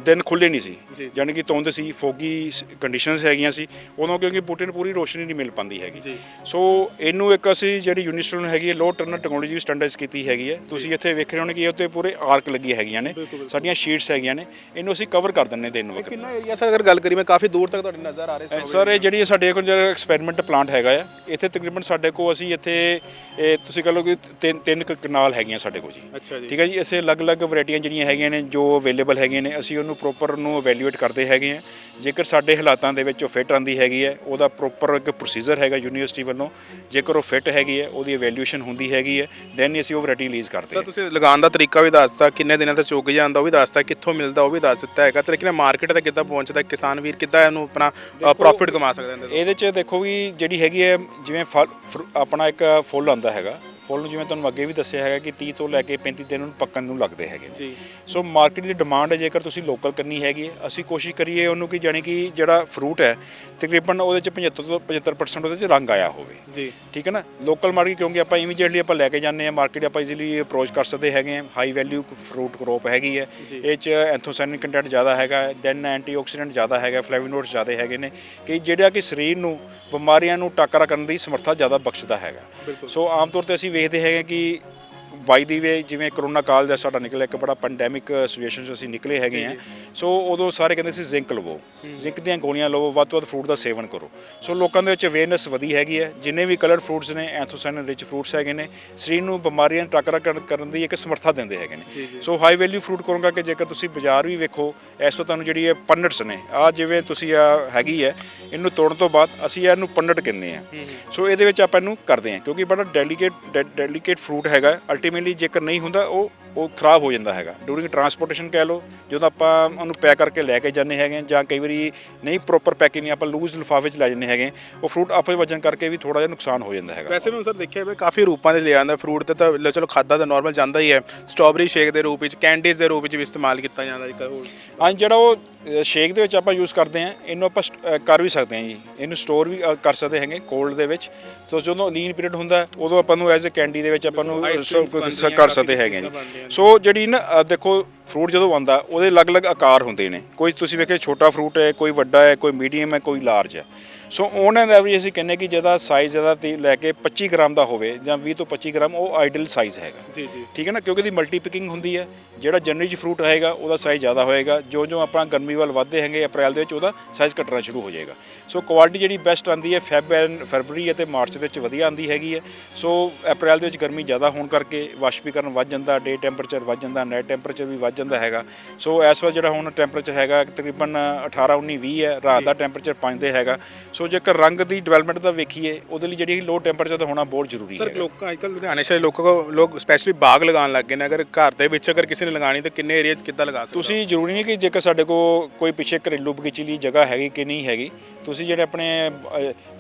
ਦਿਨ ਖੁੱਲੇ ਨਹੀਂ ਸੀ। ਯਾਨੀ ਕਿ ਧੁੰਦ ਸੀ ਫੋਗੀ ਕੰਡੀਸ਼ਨਸ ਹੈਗੀਆਂ ਸੀ। ਉਦੋਂ ਕਿਉਂਕਿ ਬੂਟੇ ਨੂੰ ਪੂਰੀ ਰੋਸ਼ਨੀ ਨਹੀਂ ਮਿਲ ਪਾਉਂਦੀ ਹੈਗੀ। ਸੋ ਇਹਨੂੰ ਇੱਕ ਅਸੀਂ ਜਿਹੜੀ ਯੂਨੀਸਟਰ ਨੂੰ ਹੈਗੀ ਹੈ ਲੋ ਟਰਨਰ ਟੈਕਨੋਲੋਜੀ ਵੀ ਸਟੈਂਡਰਡਾਈਜ਼ ਕੀਤੀ ਹੈਗੀ ਹੈ। ਤੁਸੀਂ ਇੱਥੇ ਵੇਖ ਰਹੇ ਹੋਣੇ ਕਿ ਉੱਤੇ ਪੂਰੇ ਆਰਕ ਲੱਗੀਆਂ ਹੈਗੀਆਂ ਨੇ। ਸਾਡੀਆਂ ਸ਼ੀਟਸ ਹੈਗੀਆਂ ਨੇ। ਇਹਨੂੰ ਅਸੀਂ ਕਵਰ ਕਰ ਦਿੰਨੇ ਦਿਨ ਵਕਤ। ਕਿੰਨਾ ਏਰੀਆ ਸਰ ਅਗਰ ਗੱਲ ਕਰੀ ਮੈਂ ਕਾਫੀ ਦੂਰ ਤੱਕ ਤੁਹਾਡੀ ਨਜ਼ਰ ਆ ਰਹੇ ਸਰ ਇਹ ਜਿਹੜੀ ਸਾਡੇ ਕੋਲ ਜਿਹੜਾ ਐਕਸਪੈਰੀਮੈਂਟ ਪਲਾਂਟ ਹੈਗਾ ਆ ਇੱਥੇ ਤਕਰੀਬਨ ਸਾਡੇ ਕੋਲ ਅਸੀਂ ਇੱਥੇ ਇਹ ਤੁਸੀਂ ਕਹ ਲਓ ਕਿ ਤਿੰਨ ਤਿੰਨ ਕੁ ਕਨਾਲ ਹੈਗੀਆਂ ਸਾਡੇ ਕੋਲ ਜੀ। ਠੀਕ ਹੈ ਜੀ ਇਸੇ ਅਲੱਗ-ਅਲੱਗ ਵੈਰਾਈਟੀਆਂ ਜਿਹੜੀਆਂ ਹੈਗੀਆਂ ਨੇ ਜੋ ਅਵੇਲੇਬਲ ਹੈਗੀਆਂ ਨੇ ਅਸੀਂ ਉਹਨੂੰ ਪ੍ਰੋਪਰ ਨੂੰ ਇਵੈਲੂਏਟ ਕਰਦੇ ਹੈਗੇ ਆ। ਜੇਕਰ ਸਾਡੇ ਹਾਲਾਤਾਂ ਦੇ ਵਿੱਚ ਉਹ ਫਿੱਟ ਆਂਦੀ ਹੈਗੀ ਹੈ ਉਹਦਾ ਪ੍ਰੋਪਰ ਇੱਕ ਪ੍ਰੋਸੀਜਰ ਹੈਗਾ ਯੂਨੀਵਰਸਿਟੀ ਵੱਲੋਂ। ਜੇਕਰ ਉਹ ਫਿੱਟ ਹੈਗੀ ਹੈ ਉਹਦੀ ਇਵੈਲੂਏਸ਼ਨ ਹੁੰਦੀ ਹੈਗੀ ਹੈ ਦੈਨ ਅਸੀਂ ਉਹ ਵੈਰਾਈਟੀ ਰਿਲੀਜ਼ ਕਰਦੇ ਸਰ ਤੁਸੀਂ ਲਗਾਉਣ ਦਾ ਤਰੀਕਾ ਵੀ ਦੱਸਤਾ ਕਿੰਨੇ ਦਿਨਾਂ ਤੱਕ ਚੁੱਕ ਜਾਂਦਾ ਉਹ ਵੀ ਦੱਸਤਾ ਕਿੱਥੋਂ ਮਿਲਦਾ ਉਹ ਵੀ ਦੱਸ ਦਿੱਤਾ ਹੈਗਾ। ਤੇ ਲੇਕਿਨ ਮਾਰਕੀਟ ਤੱਕ ਕਿੱਦਾਂ ਪਹੁੰਚਦਾ ਕਿਸਾਨ ਵੀਰ ਕਿੱਦਾਂ ਇਹਨੂੰ ਆਪਣਾ ਪ੍ਰੋਫਿਟ ਕਮਾ ਸਕਦਾ ਇਹਦੇ 'ਚ ਦੇਖੋ ਵੀ ਜਿਹੜੀ ਹੈਗੀ ਹੈ ਜਿਵੇਂ ਆਪਣਾ ਇੱਕ ਫੁੱਲ ਆਉਂਦਾ ਹੈਗਾ ਫੁੱਲ ਨੂੰ ਜਿਵੇਂ ਤੁਹਾਨੂੰ ਅੱਗੇ ਵੀ ਦੱਸਿਆ ਹੈਗਾ ਕਿ 30 ਤੋਂ ਲੈ ਕੇ 35 ਦਿਨ ਨੂੰ ਪੱਕਣ ਨੂੰ ਲੱਗਦੇ ਹੈਗੇ ਨੇ। ਜੀ। ਸੋ ਮਾਰਕੀਟ ਦੀ ਡਿਮਾਂਡ ਹੈ ਜੇਕਰ ਤੁਸੀਂ ਲੋਕਲ ਕਰਨੀ ਹੈਗੀ ਹੈ ਅਸੀਂ ਕੋਸ਼ਿਸ਼ ਕਰੀਏ ਉਹਨੂੰ ਕਿ ਜਾਣੀ ਕਿ ਜਿਹੜਾ ਫਰੂਟ ਹੈ ਤਕਰੀਬਨ ਉਹਦੇ ਚ 75 ਤੋਂ 75% ਉਹਦੇ ਚ ਰੰਗ ਆਇਆ ਹੋਵੇ। ਜੀ। ਠੀਕ ਹੈ ਨਾ? ਲੋਕਲ ਮਾਰਕੀਟ ਕਿਉਂਕਿ ਆਪਾਂ ਇਮੀਡੀਏਟਲੀ ਆਪਾਂ ਲੈ ਕੇ ਜਾਂਦੇ ਆ ਮਾਰਕੀਟ ਆਪਾਂ ਈਜ਼ੀਲੀ ਅਪਰੋਚ ਕਰ ਸਕਦੇ ਹੈਗੇ ਆ ਹਾਈ ਵੈਲਿਊ ਫਰੂਟ ਕਰੋਪ ਹੈਗੀ ਹੈ। ਇਹ ਚ ਐਂਥੋਸਾਇਨਿਨ ਕੰਟੈਂਟ ਜ਼ਿਆਦਾ ਹੈਗਾ ਦੈਨ ਐਂਟੀਆਕਸੀਡੈਂਟ ਜ਼ਿਆਦਾ ਹੈਗਾ ਫਲੇਵੋਨੋਇਡਸ ਜ਼ਿਆਦਾ ਹੈਗੇ ਨੇ ਕਿ ਜਿਹੜਾ ਕਿ ਸਰੀਰ ਨੂੰ ਬਿਮਾਰੀਆਂ ਨੂੰ ਟਾਕਰਾ ਕਰਨ ਦੀ ਸਮਰੱਥਾ ਜ਼ਿਆਦਾ ਬਖਸ਼ਦਾ ਹੈਗਾ। ਸੋ ਆਮ ਤੌਰ ਤੇ ਅਸੀਂ ਵੇਖਦੇ ਹੈਗੇ ਕਿ ਬਾਈ ਦੀ ਵੇ ਜਿਵੇਂ ਕਰੋਨਾ ਕਾਲ ਦਾ ਸਾਡਾ ਨਿਕਲਿਆ ਇੱਕ ਬੜਾ ਪੈਂਡੈਮਿਕ ਸਿਚੁਏਸ਼ਨ 'ਚ ਅਸੀਂ ਨਿਕਲੇ ਹੈਗੇ ਆ ਸੋ ਉਦੋਂ ਸਾਰੇ ਕਹਿੰਦੇ ਸੀ ਜ਼ਿੰਕ ਲਵੋ। ਜ਼ਿੰਕ ਦੀਆਂ ਗੋਲੀਆਂ ਲਵੋ ਵੱਧ ਤੋਂ ਵੱਧ ਫਰੂਟ ਦਾ ਸੇਵਨ ਕਰੋ। ਸੋ ਲੋਕਾਂ ਦੇ ਵਿੱਚ ਅਵੇਅਰਨੈਸ ਵਧੀ ਹੈਗੀ ਹੈ। ਜਿੰਨੇ ਵੀ ਕਲਰ ਫਰੂਟਸ ਨੇ ਐਂਥੋਸਾਇਨਿਨ ਰਿਚ ਫਰੂਟਸ ਹੈਗੇ ਨੇ ਸਰੀਰ ਨੂੰ ਬਿਮਾਰੀਆਂ ਨੂੰ ਟਾਕਰਾ ਕਰਨ- ਦੀ ਇੱਕ ਸਮਰੱਥਾ ਦਿੰਦੇ ਹੈਗੇ ਨੇ। ਸੋ ਹਾਈ ਵੈਲਿਊ ਫਰੂਟ ਕਰੋਗਾ ਕਿ ਜੇਕਰ ਤੁਸੀਂ ਬਾਜ਼ਾਰ ਵੀ ਵੇਖੋ ਇਸ ਵਕਤ ਤੁਹਾਨੂੰ ਜਿਹੜੀ ਇਹ ਪੰਨਟਸ ਨੇ ਆ ਜਿਵੇਂ ਤੁਸੀਂ ਆ ਹੈਗੀ ਹੈ ਇਹਨੂੰ ਤੋੜਨ ਤੋਂ ਬਾਅਦ ਅਸੀਂ ਇਹਨੂੰ ਪੰਨਟ ਕਹਿੰਦੇ ਆ ਸੋ ਇਹਦੇ ਵਿੱਚ ਆਪਾਂ ਇਹਨੂੰ ਕਰਦੇ ਆ ਕਿਉਂਕਿ ਬੜਾ ਡੈਲੀਕੇਟ ਡੈਲੀਕੇਟ ਫਰੂਟ ਹੈਗਾ ਅਲਟੀਮੇਟਲੀ ਜੇਕਰ ਨਹੀਂ ਹੁੰਦਾ ਉਹ ਉਹ ਖਰਾਬ ਹੋ ਜਾਂਦਾ ਹੈਗਾ। ਡੂਰਿੰਗ ਟਰਾਂਸਪੋਰਟੇਸ਼ਨ ਕਹਿ ਲਓ ਜਦੋਂ ਆਪਾਂ ਉਹਨੂੰ ਪੈਕ ਕਰਕੇ ਲੈ ਕੇ ਜਾਂਦੇ ਹੈਗੇ ਹਾਂ, ਜਾਂ ਕਈ ਵਾਰੀ ਨਹੀਂ ਪ੍ਰੋਪਰ ਪੈਕਿੰਗ ਨਹੀਂ ਆਪਾਂ ਲੂਜ਼ ਲਿਫਾਫੇ 'ਚ ਲੈ ਜਾਂਦੇ ਹੈਗੇ ਉਹ ਫਰੂਟ ਆਪੇ ਵਜਨ ਕਰਕੇ ਵੀ ਥੋੜਾ ਜਿਹਾ ਨੁਕਸਾਨ ਹੋ ਜਾਂਦਾ ਹੈਗਾ। ਵੈਸੇ ਵੀ ਸਰ ਦੇਖਿਆ ਵੀ ਕਾਫੀ ਰੂਪਾਂ ਦੇ ਲਿਆ ਜਾਂਦਾ ਫਰੂਟ ਤੇ ਤਾਂ ਚਲੋ ਖਾਦਾ ਤਾਂ ਨਾਰਮਲ ਜਾਂਦਾ ਹੀ ਹੈ। ਸਟ੍ਰਾਬੇਰੀ ਸ਼ੇਕ ਦੇ ਰੂਪ ਵਿੱਚ ਕੈਂਡੀਜ਼ ਦੇ ਰੂਪ ਵਿੱਚ ਵੀ ਇਸਤੇਮਾਲ ਕੀਤਾ ਜਾਂਦਾ ਹੋਰ। ਹਾਂ ਜਿਹੜਾ ਉਹ ਸ਼ੇਕ ਦੇ ਵਿੱਚ ਆਪਾਂ ਯੂਜ਼ ਕਰਦੇ ਹਾਂ ਇਹਨੂੰ ਆਪਾਂ ਕਰ ਵੀ ਸਕਦੇ ਹਾਂ ਜੀ। ਇਹਨੂੰ ਸਟੋਰ ਵੀ ਕਰ ਸਕਦੇ ਹੈਗੇ ਕੋਲਡ ਦੇ ਵਿੱਚ। ਸੋ ਜਦੋਂ ਲੀਨ ਪੀਰੀਅਡ ਹੁੰਦਾ ਉਦੋਂ ਆਪਾਂ ਨੂੰ ਐਜ਼ ਅ ਕੈਂਡੀ ਦੇ ਵਿੱਚ ਆਪਾਂ ਨੂੰ ਕਰ ਸਕਦੇ ਹੈਗੇ ਜੀ। ਸੋ ਜਿਹੜੀ ਨਾ ਦੇਖੋ ਫਰੂਟ ਜਦੋਂ ਆਉਂਦਾ ਉਹਦੇ ਅਲੱਗ-ਅਲੱਗ ਆਕਾਰ ਹੁੰਦੇ ਨੇ। ਕੋਈ ਤੁਸੀਂ ਵੇਖੇ ਛੋਟਾ ਫਰੂਟ ਹੈ ਕੋਈ ਵੱਡਾ ਹੈ ਕੋਈ ਮੀਡੀਅਮ ਹੈ ਕੋਈ ਲਾਰਜ ਹੈ। ਸੋ ਉਹਨਾਂ ਦਾ ਵੀ ਅਸੀਂ ਕਹਿੰਦੇ ਕਿ ਜਿਹਦਾ ਸਾਈਜ਼ ਜਿਹਦਾ ਤੇ ਲੈ ਕੇ 25 ਗ੍ਰਾਮ ਦਾ ਹੋਵੇ ਜਾਂ 20 ਤੋਂ 25 ਗ੍ਰਾਮ ਉਹ ਆਈਡਲ ਸਾਈਜ਼ ਹੈਗਾ। ਜੀ ਜੀ। ਠੀਕ ਹੈ ਨਾ? ਕਿਉਂਕਿ ਇਹਦੀ ਮਲਟੀ ਪਿਕਿੰਗ ਹੁੰਦੀ ਹੈ। ਜਿਹੜਾ ਜਨਵਰੀ 'ਚ ਫਰੂਟ ਆਏਗਾ ਉਹਦਾ ਸਾਈਜ਼ ਜ਼ਿਆਦਾ ਹੋਏਗਾ। ਜੋ ਜੋ ਆਪਣਾ ਗਰਮੀ ਵੱਲ ਵਧਦੇ ਹੈਗੇ ਅਪ੍ਰੈਲ ਦੇ ਵਿੱਚ ਉਹਦਾ ਸਾਈਜ਼ ਘਟਣਾ ਸ਼ੁਰੂ ਹੋ ਜਾਏਗਾ। ਸੋ ਕੁਆਲਿਟੀ ਜਿਹੜੀ ਬੈਸਟ ਆਂਦੀ ਹੈ ਫੈਬ ਐਂਡ ਫਰਵਰੀ ਅਤੇ ਮਾਰਚ ਦੇ ਵਿੱਚ ਵਧੀਆ ਆਂਦੀ ਹੈਗੀ ਹੈ। ਸੋ ਅਪ੍ਰੈਲ ਦੇ ਵਿੱਚ ਗਰਮੀ ਜ਼ਿਆਦਾ ਹੋਣ ਕਰਕੇ ਵਾਸ਼ਪੀਕਰਨ ਵੱਧ ਜਾਂਦਾ ਡੇ ਟੈਂਪਰੇਚਰ ਵੱਧ ਜਾਂਦਾ ਨਾਈਟ ਟੈਂਪਰੇਚਰ ਵੀ ਵੱਧ ਜਾਂਦਾ ਹੈਗਾ। ਸੋ ਇਸ ਵਾਰ ਜਿਹੜਾ ਹੁਣ ਟੈਂਪਰੇਚਰ ਹੈਗਾ ਤਕਰੀਬਨ 18 19 20 ਹੈ। ਰਾਤ ਦਾ ਟੈਂਪਰੇਚਰ 5 ਦੇ ਹੈਗਾ। ਸੋ ਜੇਕਰ ਰੰਗ ਦੀ ਡਿਵੈਲਪਮੈਂਟ ਦਾ ਵੇਖੀਏ ਉਹਦੇ ਲਈ ਜਿਹੜੀ ਲੋ ਟੈਂਪਰੇਚਰ ਦਾ ਹੋਣਾ ਬਹੁਤ ਜ਼ਰੂਰੀ ਸਰ ਹੈ ਲੋਕ ਅੱਜਕੱਲ ਲੁਧਿਆਣੇ ਸ਼ਹਿਰ ਲੋਕਾਂ ਕੋ ਲੋਕ ਸਪੈਸ਼ਲੀ ਬਾਗ ਲਗਾਉਣ ਲੱਗ ਗਏ ਨੇ। ਅਗਰ ਘਰ ਦੇ ਵਿੱਚ ਅਗਰ ਕਿਸੇ ਨੇ ਲਗਾਣੀ ਤਾਂ ਕਿੰਨੇ ਏਰੀਆ 'ਚ ਕਿੱਦਾਂ ਲਗਾ ਸਕਦੇ? ਤੁਸੀਂ ਜ਼ਰੂਰੀ ਨਹੀਂ ਕਿ ਜੇਕਰ ਸਾਡੇ ਕੋਲ ਕੋਈ ਪਿੱਛੇ ਘਰੇਲੂ ਬਗੀਚੇ ਲਈ ਜਗ੍ਹਾ ਹੈਗੀ ਕਿ ਨਹੀਂ ਹੈਗੀ ਤੁਸੀਂ ਜਿਹੜੇ ਆਪਣੇ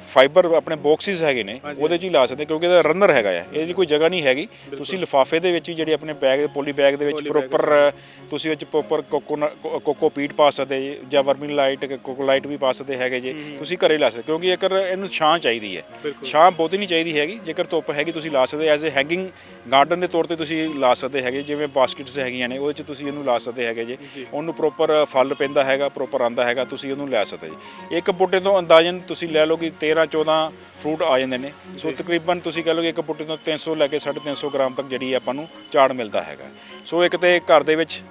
ਫਾਈਬਰ ਆਪਣੇ ਬਾਕਸਿਸ ਹੈਗੇ ਨੇ ਉਹਦੇ 'ਚ ਹੀ ਲਾ ਸਕਦੇ ਕਿਉਂਕਿ ਇਹਦਾ ਰਨਰ ਹੈਗਾ ਆ। ਇਹਦੇ 'ਚ ਕੋਈ ਜਗ੍ਹਾ ਨਹੀਂ ਹੈਗੀ। ਤੁਸੀਂ ਲਿਫਾਫੇ ਦੇ ਵਿੱਚ ਜਿਹੜੇ ਆਪਣੇ ਬੈਗ ਪੋਲੀ ਬੈਗ ਦੇ ਵਿੱਚ ਪ੍ਰੋਪਰ ਤੁਸੀਂ ਵਿੱਚ ਪ੍ਰੋਪਰ ਕੋਕੋ ਕੋਕੋ ਪੀਟ ਪਾ ਸਕਦੇ ਜੀ ਜਾਂ ਵਰਮਿੰਗ ਲਾਈਟ ਕੋਕੋ ਲਾਈਟ ਵੀ ਪਾ ਸਕਦੇ ਹੈਗੇ ਜੀ ਤੁਸੀਂ ਘਰੇ ਲਾ ਸਕਦੇ ਕਿਉਂਕਿ ਜੇਕਰ ਇਹਨੂੰ ਛਾਂ ਚਾਹੀਦੀ ਹੈ। ਛਾਂ ਬਹੁਤੀ ਨਹੀਂ ਚਾਹੀਦੀ ਹੈਗੀ ਜੇਕਰ ਧੁੱਪ ਹੈਗੀ ਤੁਸੀਂ ਲਾ ਸਕਦੇ ਐਜ਼ ਅ ਹੈਂਗਿੰਗ ਗਾਰਡਨ ਦੇ ਤੌਰ ਤੇ ਤੁਸੀਂ ਲਾ ਸਕਦੇ ਹੈਗੇ ਜਿਵੇਂ ਬਾਸਕਟਸ ਹੈਗੀਆਂ ਨੇ ਉਹਦੇ 'ਚ ਤੁਸੀਂ ਇਹਨੂੰ ਲਾ ਸਕਦੇ ਹੈਗੇ ਜੀ। ਉਹਨੂੰ ਪ੍ਰੋਪਰ ਫਲ ਪੈਂਦਾ ਹੈਗਾ ਪ੍ਰੋਪਰ ਆਂਦਾ ਹੈਗਾ ਤੁਸੀਂ ਉਹਨੂੰ ਲੈ ਸਕਦੇ ਜੀ। ਇੱਕ ਬੂਟੇ ਤੋਂ ਅੰਦਾਜ਼ਨ ਤੁਸੀਂ ਲੈ ਲਓ ਕਿ 13 14 ਫਰੂਟ ਆ ਜਾਂਦੇ ਨੇ। ਸੋ ਤਕਰੀਬਨ ਤੁਸੀਂ ਕਹ ਲਓ ਕਿ ਇੱਕ ਬੂਟੇ ਤੋਂ 300 ਲੈ ਕੇ 350 ਗ੍ਰਾਮ ਤੱਕ ਜਿਹੜੀ ਆਪਾਂ ਨੂੰ ਝਾੜ ਮਿਲਦਾ ਹੈਗਾ। ਸੋ ਇੱਕ ਤੇ ਘਰ ਦੇ ਵਿੱਚ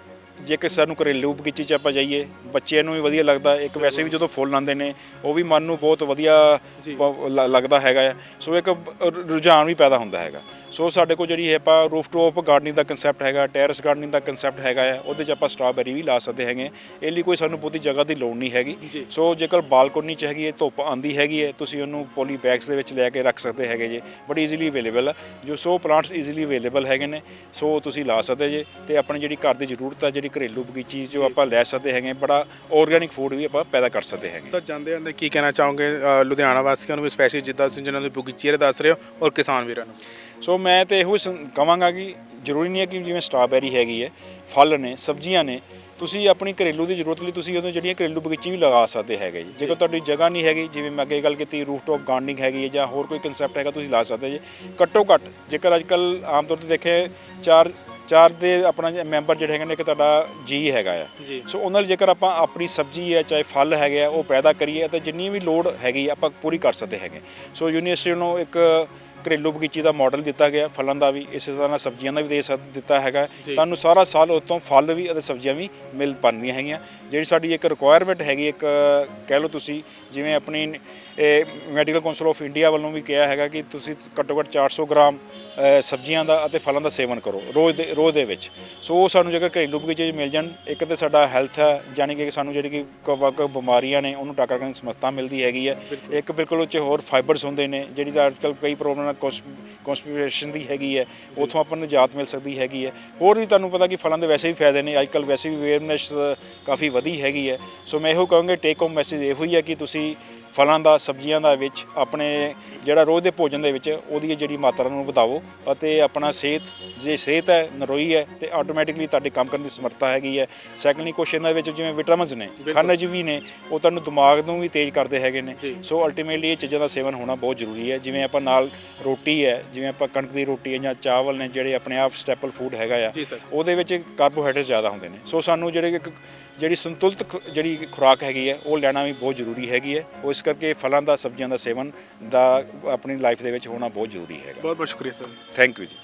ਜੇ ਕਿ ਸਾਨੂੰ ਘਰੇਲੂ ਬਗੀਚੇ 'ਚ ਆਪਾਂ ਜਾਈਏ ਬੱਚਿਆਂ ਨੂੰ ਵੀ ਵਧੀਆ ਲੱਗਦਾ ਇੱਕ ਵੈਸੇ ਵੀ ਜਦੋਂ ਫੁੱਲ ਆਉਂਦੇ ਨੇ ਉਹ ਵੀ ਮਨ ਨੂੰ ਬਹੁਤ ਵਧੀਆ ਪ- ਲ- ਲੱਗਦਾ ਹੈਗਾ ਆ। ਸੋ ਇੱਕ ਰ- ਰੁਝਾਨ ਵੀ ਪੈਦਾ ਹੁੰਦਾ ਹੈਗਾ। ਸੋ ਸਾਡੇ ਕੋਲ ਜਿਹੜੀ ਹੈ ਆਪਾਂ ਰੂਫਟੌਪ ਗਾਰਡਨਿੰਗ ਦਾ ਕਨਸੈਪਟ ਹੈਗਾ ਟੈਰੇਸ ਗਾਰਡਨਿੰਗ ਦਾ ਕਨਸੈਪਟ ਹੈਗਾ ਆ ਉਹਦੇ 'ਚ ਆਪਾਂ ਸਟ੍ਰਾਬੇਰੀ ਵੀ ਲਾ ਸਕਦੇ ਹੈਗੇ ਇਹ ਲਈ ਕੋਈ ਸਾਨੂੰ ਬਹੁਤੀ ਜਗ੍ਹਾ ਦੀ ਲੋੜ ਨਹੀਂ ਹੈਗੀ। ਸੋ ਜੇਕਰ ਬਾਲਕੋਨੀ 'ਚ ਹੈਗੀ ਹੈ ਧੁੱਪ ਆਂਦੀ ਹੈਗੀ ਹੈ ਤੁਸੀਂ ਉਹਨੂੰ ਪੋਲੀ ਬੈਗਸ ਦੇ ਵਿੱਚ ਲੈ ਕੇ ਰੱਖ ਸਕਦੇ ਹੈਗੇ ਜੀ। ਬੜੀ ਈਜ਼ੀਲੀ ਅਵੇਲੇਬਲ ਹੈ ਜੋ ਸੋ ਪਲਾਂਟਸ ਈਜ਼ੀਲੀ ਅਵੇਲੇਬਲ ਹੈਗੇ ਨੇ ਸੋ ਤੁਸੀਂ ਲਾ ਸਕਦੇ ਜੇ। ਤੇ ਆਪਣੀ ਜਿਹੜੀ ਘਰ ਦੀ ਜ਼ਰੂਰਤ ਹੈ ਜਿਹੜੀ ਘਰੇਲੂ ਬਗੀਚੀ ਜੋ ਆਪਾਂ ਲੈ ਸਕਦੇ ਹੈਗੇ ਬੜਾ ਆਰਗੈਨਿਕ ਫੂਡ ਵੀ ਆਪਾਂ ਪੈਦਾ ਕਰ ਸਕਦੇ ਹੈਗੇ। ਸਰ ਜਾਂਦੇ ਜਾਂਦੇ ਕੀ ਕਹਿਣਾ ਚਾਹੋਗੇ ਲੁਧਿਆਣਾ ਵਾਸੀਆਂ ਨੂੰ ਵੀ ਸਪੈਸ਼ਲੀ ਜਿੱਦਾਂ ਤੁਸੀਂ ਜਿਹਨਾਂ ਦੇ ਬਗੀਚੇ ਦੱਸ ਰਹੇ ਹੋ ਔਰ ਕਿਸਾਨ ਵੀਰਾਂ ਨੂੰ? ਸੋ ਮੈਂ ਤੇ ਇਹੋ ਸੰ- ਕਵਾਂਗਾ ਕਿ ਜ਼ਰੂਰੀ ਨਹੀਂ ਹੈ ਕਿ ਜਿਵੇਂ ਸਟ੍ਰਾਬੇਰੀ ਹੈਗੀ ਹੈ ਫਲ ਨੇ ਸਬਜ਼ੀਆਂ ਨੇ ਤੁਸੀਂ ਆਪਣੀ ਘਰੇਲੂ ਦੀ ਜ਼ਰੂਰਤ ਲਈ ਤੁਸੀਂ ਉਹਨੂੰ ਜਿਹੜੀਆਂ ਘਰੇਲੂ ਬਗੀਚੀ ਵੀ ਲਗਾ ਸਕਦੇ ਹੈਗੇ ਜੀ। ਜੇਕਰ ਤੁਹਾਡੀ ਜਗ੍ਹਾ ਨਹੀਂ ਹੈਗੀ ਜਿਵੇਂ ਮੈਂ ਅੱਗੇ ਗੱਲ ਕੀਤੀ ਰੂਫਟੌਪ ਗਾਰਡਨਿੰਗ ਹੈਗੀ ਹੈ ਜਾਂ ਹੋਰ ਕੋਈ ਕਨਸੈਪਟ ਹੈਗਾ ਤੁਸੀਂ ਲਾ ਸਕਦੇ ਜੀ। ਘੱਟੋ ਘੱਟ ਜੇਕਰ ਅੱਜ ਕੱਲ ਆਮ ਤੌਰ ਤੇ ਦੇਖੇ ਚਾਰ ਚਾਰ ਦੇ ਆਪਣਾ ਮੈਂਬਰ ਜਿਹੜੇ ਹੈਗੇ ਨੇ ਇੱਕ ਤੁਹਾਡਾ ਜੀ ਹੈਗਾ ਆ। ਸੋ ਉਹਨਾਂ ਲਈ ਜੇਕਰ ਆਪਾਂ ਆਪਣੀ ਸਬਜ਼ੀ ਹੈ ਚਾਹੇ ਫਲ ਹੈਗੇ ਆ ਉਹ ਪੈਦਾ ਕਰੀਏ ਤਾਂ ਜਿੰਨੀ ਵੀ ਲੋੜ ਹੈਗੀ ਆਪਾਂ ਪੂਰੀ ਕਰ ਸਕਦੇ ਹੈਗੇ। ਸੋ ਯੂਨੀਵਰਸਿਟੀ ਨੂੰ ਇੱਕ ਘਰੇਲੂ ਬਗੀਚੀ ਦਾ ਮਾਡਲ ਦਿੱਤਾ ਗਿਆ ਫਲਾਂ ਦਾ ਵੀ ਇਸੇ ਤਰ੍ਹਾਂ ਨਾਲ ਸਬਜ਼ੀਆਂ ਦਾ ਵੀ ਦੇ ਸਕ- ਦਿੱਤਾ ਹੈਗਾ। ਤੁਹਾਨੂੰ ਸਾਰਾ ਸਾਲ ਉਤੋਂ ਫਲ ਵੀ ਅਤੇ ਸਬਜ਼ੀਆਂ ਵੀ ਮਿਲ ਪਾਉਂਦੀਆਂ ਹੈਗੀਆਂ। ਜਿਹੜੀ ਸਾਡੀ ਇੱਕ ਰਿਕੁਆਇਰਮੈਂਟ ਹੈਗੀ ਇੱਕ ਕਹਿ ਲਓ ਤੁਸੀਂ ਜਿਵੇਂ ਆਪਣੀ ਮੈਡੀਕਲ ਕਾਉਂਸਲ ਆਫ ਇੰਡੀਆ ਵੱਲੋਂ ਵੀ ਕਿਹਾ ਹੈਗਾ ਕਿ ਤੁਸੀਂ ਘੱਟੋ ਘੱਟ 400 ਗ੍ਰਾਮ ਸਬਜ਼ੀਆਂ ਦਾ ਅਤੇ ਫਲਾਂ ਦਾ ਸੇਵਨ ਕਰੋ ਰੋਜ਼ ਦੇ ਰੋਜ਼ ਦੇ ਵਿੱਚ। ਸੋ ਉਹ ਸਾਨੂੰ ਜੇਕਰ ਘਰੇਲੂ ਬਗੀਚੇ ਮਿਲ ਜਾਣ ਇੱਕ ਤੇ ਸਾਡਾ ਹੈਲਥ ਹੈ ਯਾਨੀ ਕਿ ਸਾਨੂੰ ਜਿਹੜੀ ਕਿ ਕ- ਵੱਖ ਬਿਮਾਰੀਆਂ ਨੇ ਉਹਨੂੰ ਟਾਕਰ ਕਰਨ ਦੀ ਸਮਰੱਥਾ ਮਿਲਦੀ ਹੈਗੀ ਹੈ। ਇੱਕ ਬਿਲਕੁਲ ਉੱਚ ਹੋਰ ਫਾਈਬਰਸ ਹੁੰਦੇ ਨੇ ਜਿਹੜੀ ਤਾਂ ਅੱਜਕੱਲ ਕਈ ਪ੍ਰੋਬਲਮ ਕਨਸਪੀਰੇਸ਼ਨ ਦੀ ਹੈਗੀ ਹੈ ਉਥੋਂ ਆਪਾਂ ਨੂੰ ਨਿਜਾਤ ਮਿਲ ਸਕਦੀ ਹੈਗੀ ਹੈ। ਹੋਰ ਵੀ ਤੁਹਾਨੂੰ ਪਤਾ ਕਿ ਫਲਾਂ ਦੇ ਵੈਸੇ ਵੀ ਫਾਇਦੇ ਨੇ ਅੱਜਕੱਲ ਵੈਸੇ ਵੀ ਅਵੇਅਰਨੈਸ ਕਾਫੀ ਵਧੀ ਹੈਗੀ ਹੈ। ਸੋ ਮੈਂ ਇਹੋ ਕਹਾਂਗਾ ਟੇਕ ਹੋਮ ਮੈਸੇਜ ਇਹੋ ਹੀ ਹੈ ਕਿ ਤੁਸੀਂ ਫਲਾਂ ਦਾ ਸਬਜ਼ੀਆਂ ਦਾ ਵਿੱਚ ਆਪਣੇ ਜਿਹੜਾ ਰੋਜ਼ ਦੇ ਭੋਜਨ ਦੇ ਵਿੱਚ ਉਹਦੀ ਜਿਹੜੀ ਮਾਤਰਾ ਨੂੰ ਵਧਾਓ ਅਤੇ ਆਪਣਾ ਸਿਹਤ ਜੇ ਸਿਹਤ ਹੈ ਨਰੋਈ ਹੈ ਤੇ ਆਟੋਮੈਟਿਕਲੀ ਤੁਹਾਡੇ ਕੰਮ ਕਰਨ ਦੀ ਸਮਰੱਥਾ ਹੈਗੀ ਹੈ। ਸੈਕੰਡਲੀ ਕੁਛ ਇਹਨਾਂ ਵਿੱਚ ਜਿਵੇਂ ਵਿਟਾਮਿਨਸ ਨੇ ਖਣਿਜ ਵੀ ਨੇ ਉਹ ਤੁਹਾਨੂੰ ਦਿਮਾਗ ਨੂੰ ਵੀ ਤੇਜ਼ ਕਰਦੇ ਹੈਗੇ ਨੇ। ਸੋ ਅਲਟੀਮੇਟਲੀ ਇਹ ਚੀਜ਼ਾਂ ਦਾ ਸੇਵਨ ਹੋਣਾ ਬਹੁਤ ਜ਼ਰੂਰੀ ਹੈ। ਜਿਵੇਂ ਆਪਾਂ ਨਾਲ ਰੋਟੀ ਹੈ ਜਿਵੇਂ ਆਪਾਂ ਕਣਕ ਦੀ ਰੋਟੀ ਹੈ ਜਾਂ ਚਾਵਲ ਨੇ ਜਿਹੜੇ ਆਪਣੇ ਆਪ ਸਟੈਪਲ ਫੂਡ ਹੈਗਾ ਆ। ਉਹਦੇ ਵਿੱਚ ਕਾਰਬੋਹਾਈਡਰੇਟ ਜ਼ਿਆਦਾ ਹੁੰਦੇ ਨੇ। ਸੋ ਸਾਨੂੰ ਜਿਹੜੇ ਇੱਕ ਜਿਹੜੀ ਸੰਤੁਲਿਤ ਜਿਹੜੀ ਖੁਰਾਕ ਹੈਗੀ ਹੈ ਉਹ ਲੈਣਾ ਵੀ ਬਹੁਤ ਜ਼ਰੂਰੀ ਹੈਗੀ ਹੈ। ਉਹ ਇਸ ਕਰਕੇ ਫਲਾਂ ਦਾ ਸਬਜ਼ੀਆਂ ਦਾ ਸੇਵਨ ਦਾ ਆਪਣੀ ਲਾਈਫ ਦੇ ਵਿੱਚ ਹੋਣਾ ਬਹੁਤ ਜ਼ਰੂਰੀ ਹੈਗਾ। ਬਹੁਤ ਬਹੁਤ ਸ਼ੁਕਰੀਆ ਸਰ। ਥੈਂਕ ਯੂ ਜੀ।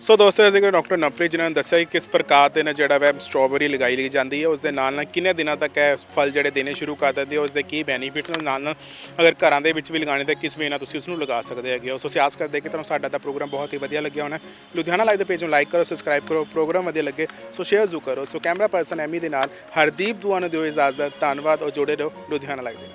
ਸੋ ਦੋਸਤੋ ਅਸੀਂ ਕਿ ਡਾਕਟਰ ਨਪਰੀ ਜਿਨ੍ਹਾਂ ਨੇ ਦੱਸਿਆ ਕਿ ਕਿਸ ਪ੍ਰਕਾਰ ਦੇ ਨਾਲ ਜਿਹੜਾ ਵੈ ਸਟ੍ਰਾਬੇਰੀ ਲਗਾਈ ਲਈ ਜਾਂਦੀ ਹੈ ਉਸ ਦੇ ਨਾਲ ਨਾਲ ਕਿੰਨੇ ਦਿਨਾਂ ਤੱਕ ਇਹ ਫਲ ਜਿਹੜੇ ਦੇਣੇ ਸ਼ੁਰੂ ਕਰ ਦਿੰਦੇ ਹੋ ਉਸ ਦੇ ਕੀ ਬੈਨੀਫਿਟਸ ਨੇ ਨਾਲ ਨਾਲ ਅਗਰ ਘਰਾਂ ਦੇ ਵਿੱਚ ਵੀ ਲਗਾਣੇ ਤਾਂ ਕਿਸ ਵੇ ਨਾਲ ਤੁਸੀਂ ਉਸ ਨੂੰ ਲਗਾ ਸਕਦੇ ਹੈਗੇ ਹੋ? ਸੋ ਸਿਆਸ ਕਰਦੇ ਕਿ ਤੁਹਾਨੂੰ ਸਾਡਾ ਦਾ ਪ੍ਰੋਗਰਾਮ ਬਹੁਤ ਹੀ ਵਧੀਆ ਲੱਗਿਆ ਹੋਣਾ। ਲੁਧਿਆਣਾ ਲਾਈਵ ਦੇ ਪੇਜ ਨੂੰ ਲਾਈਕ ਕਰੋ ਸਬਸਕ੍ਰਾਈਬ ਕਰੋ ਪ੍ਰੋਗਰਾਮ ਵਧੀਆ ਲੱਗੇ ਸੋ ਸ਼ੇਅਰ ਜ਼ਰੂਰ ਕਰੋ। ਸੋ ਕੈਮਰਾ ਪਰਸਨ ਐਮੀ ਦੇ ਨਾਲ ਹਰਦੀਪ ਦੁਆ ਨੂੰ ਦਿਓ ਇਜਾਜ਼ਤ ਧੰਨਵਾਦ ਔਰ ਜੁੜੇ ਰਹੋ ਲੁਧਿਆਣਾ ਲਾਈਵ ਦੇ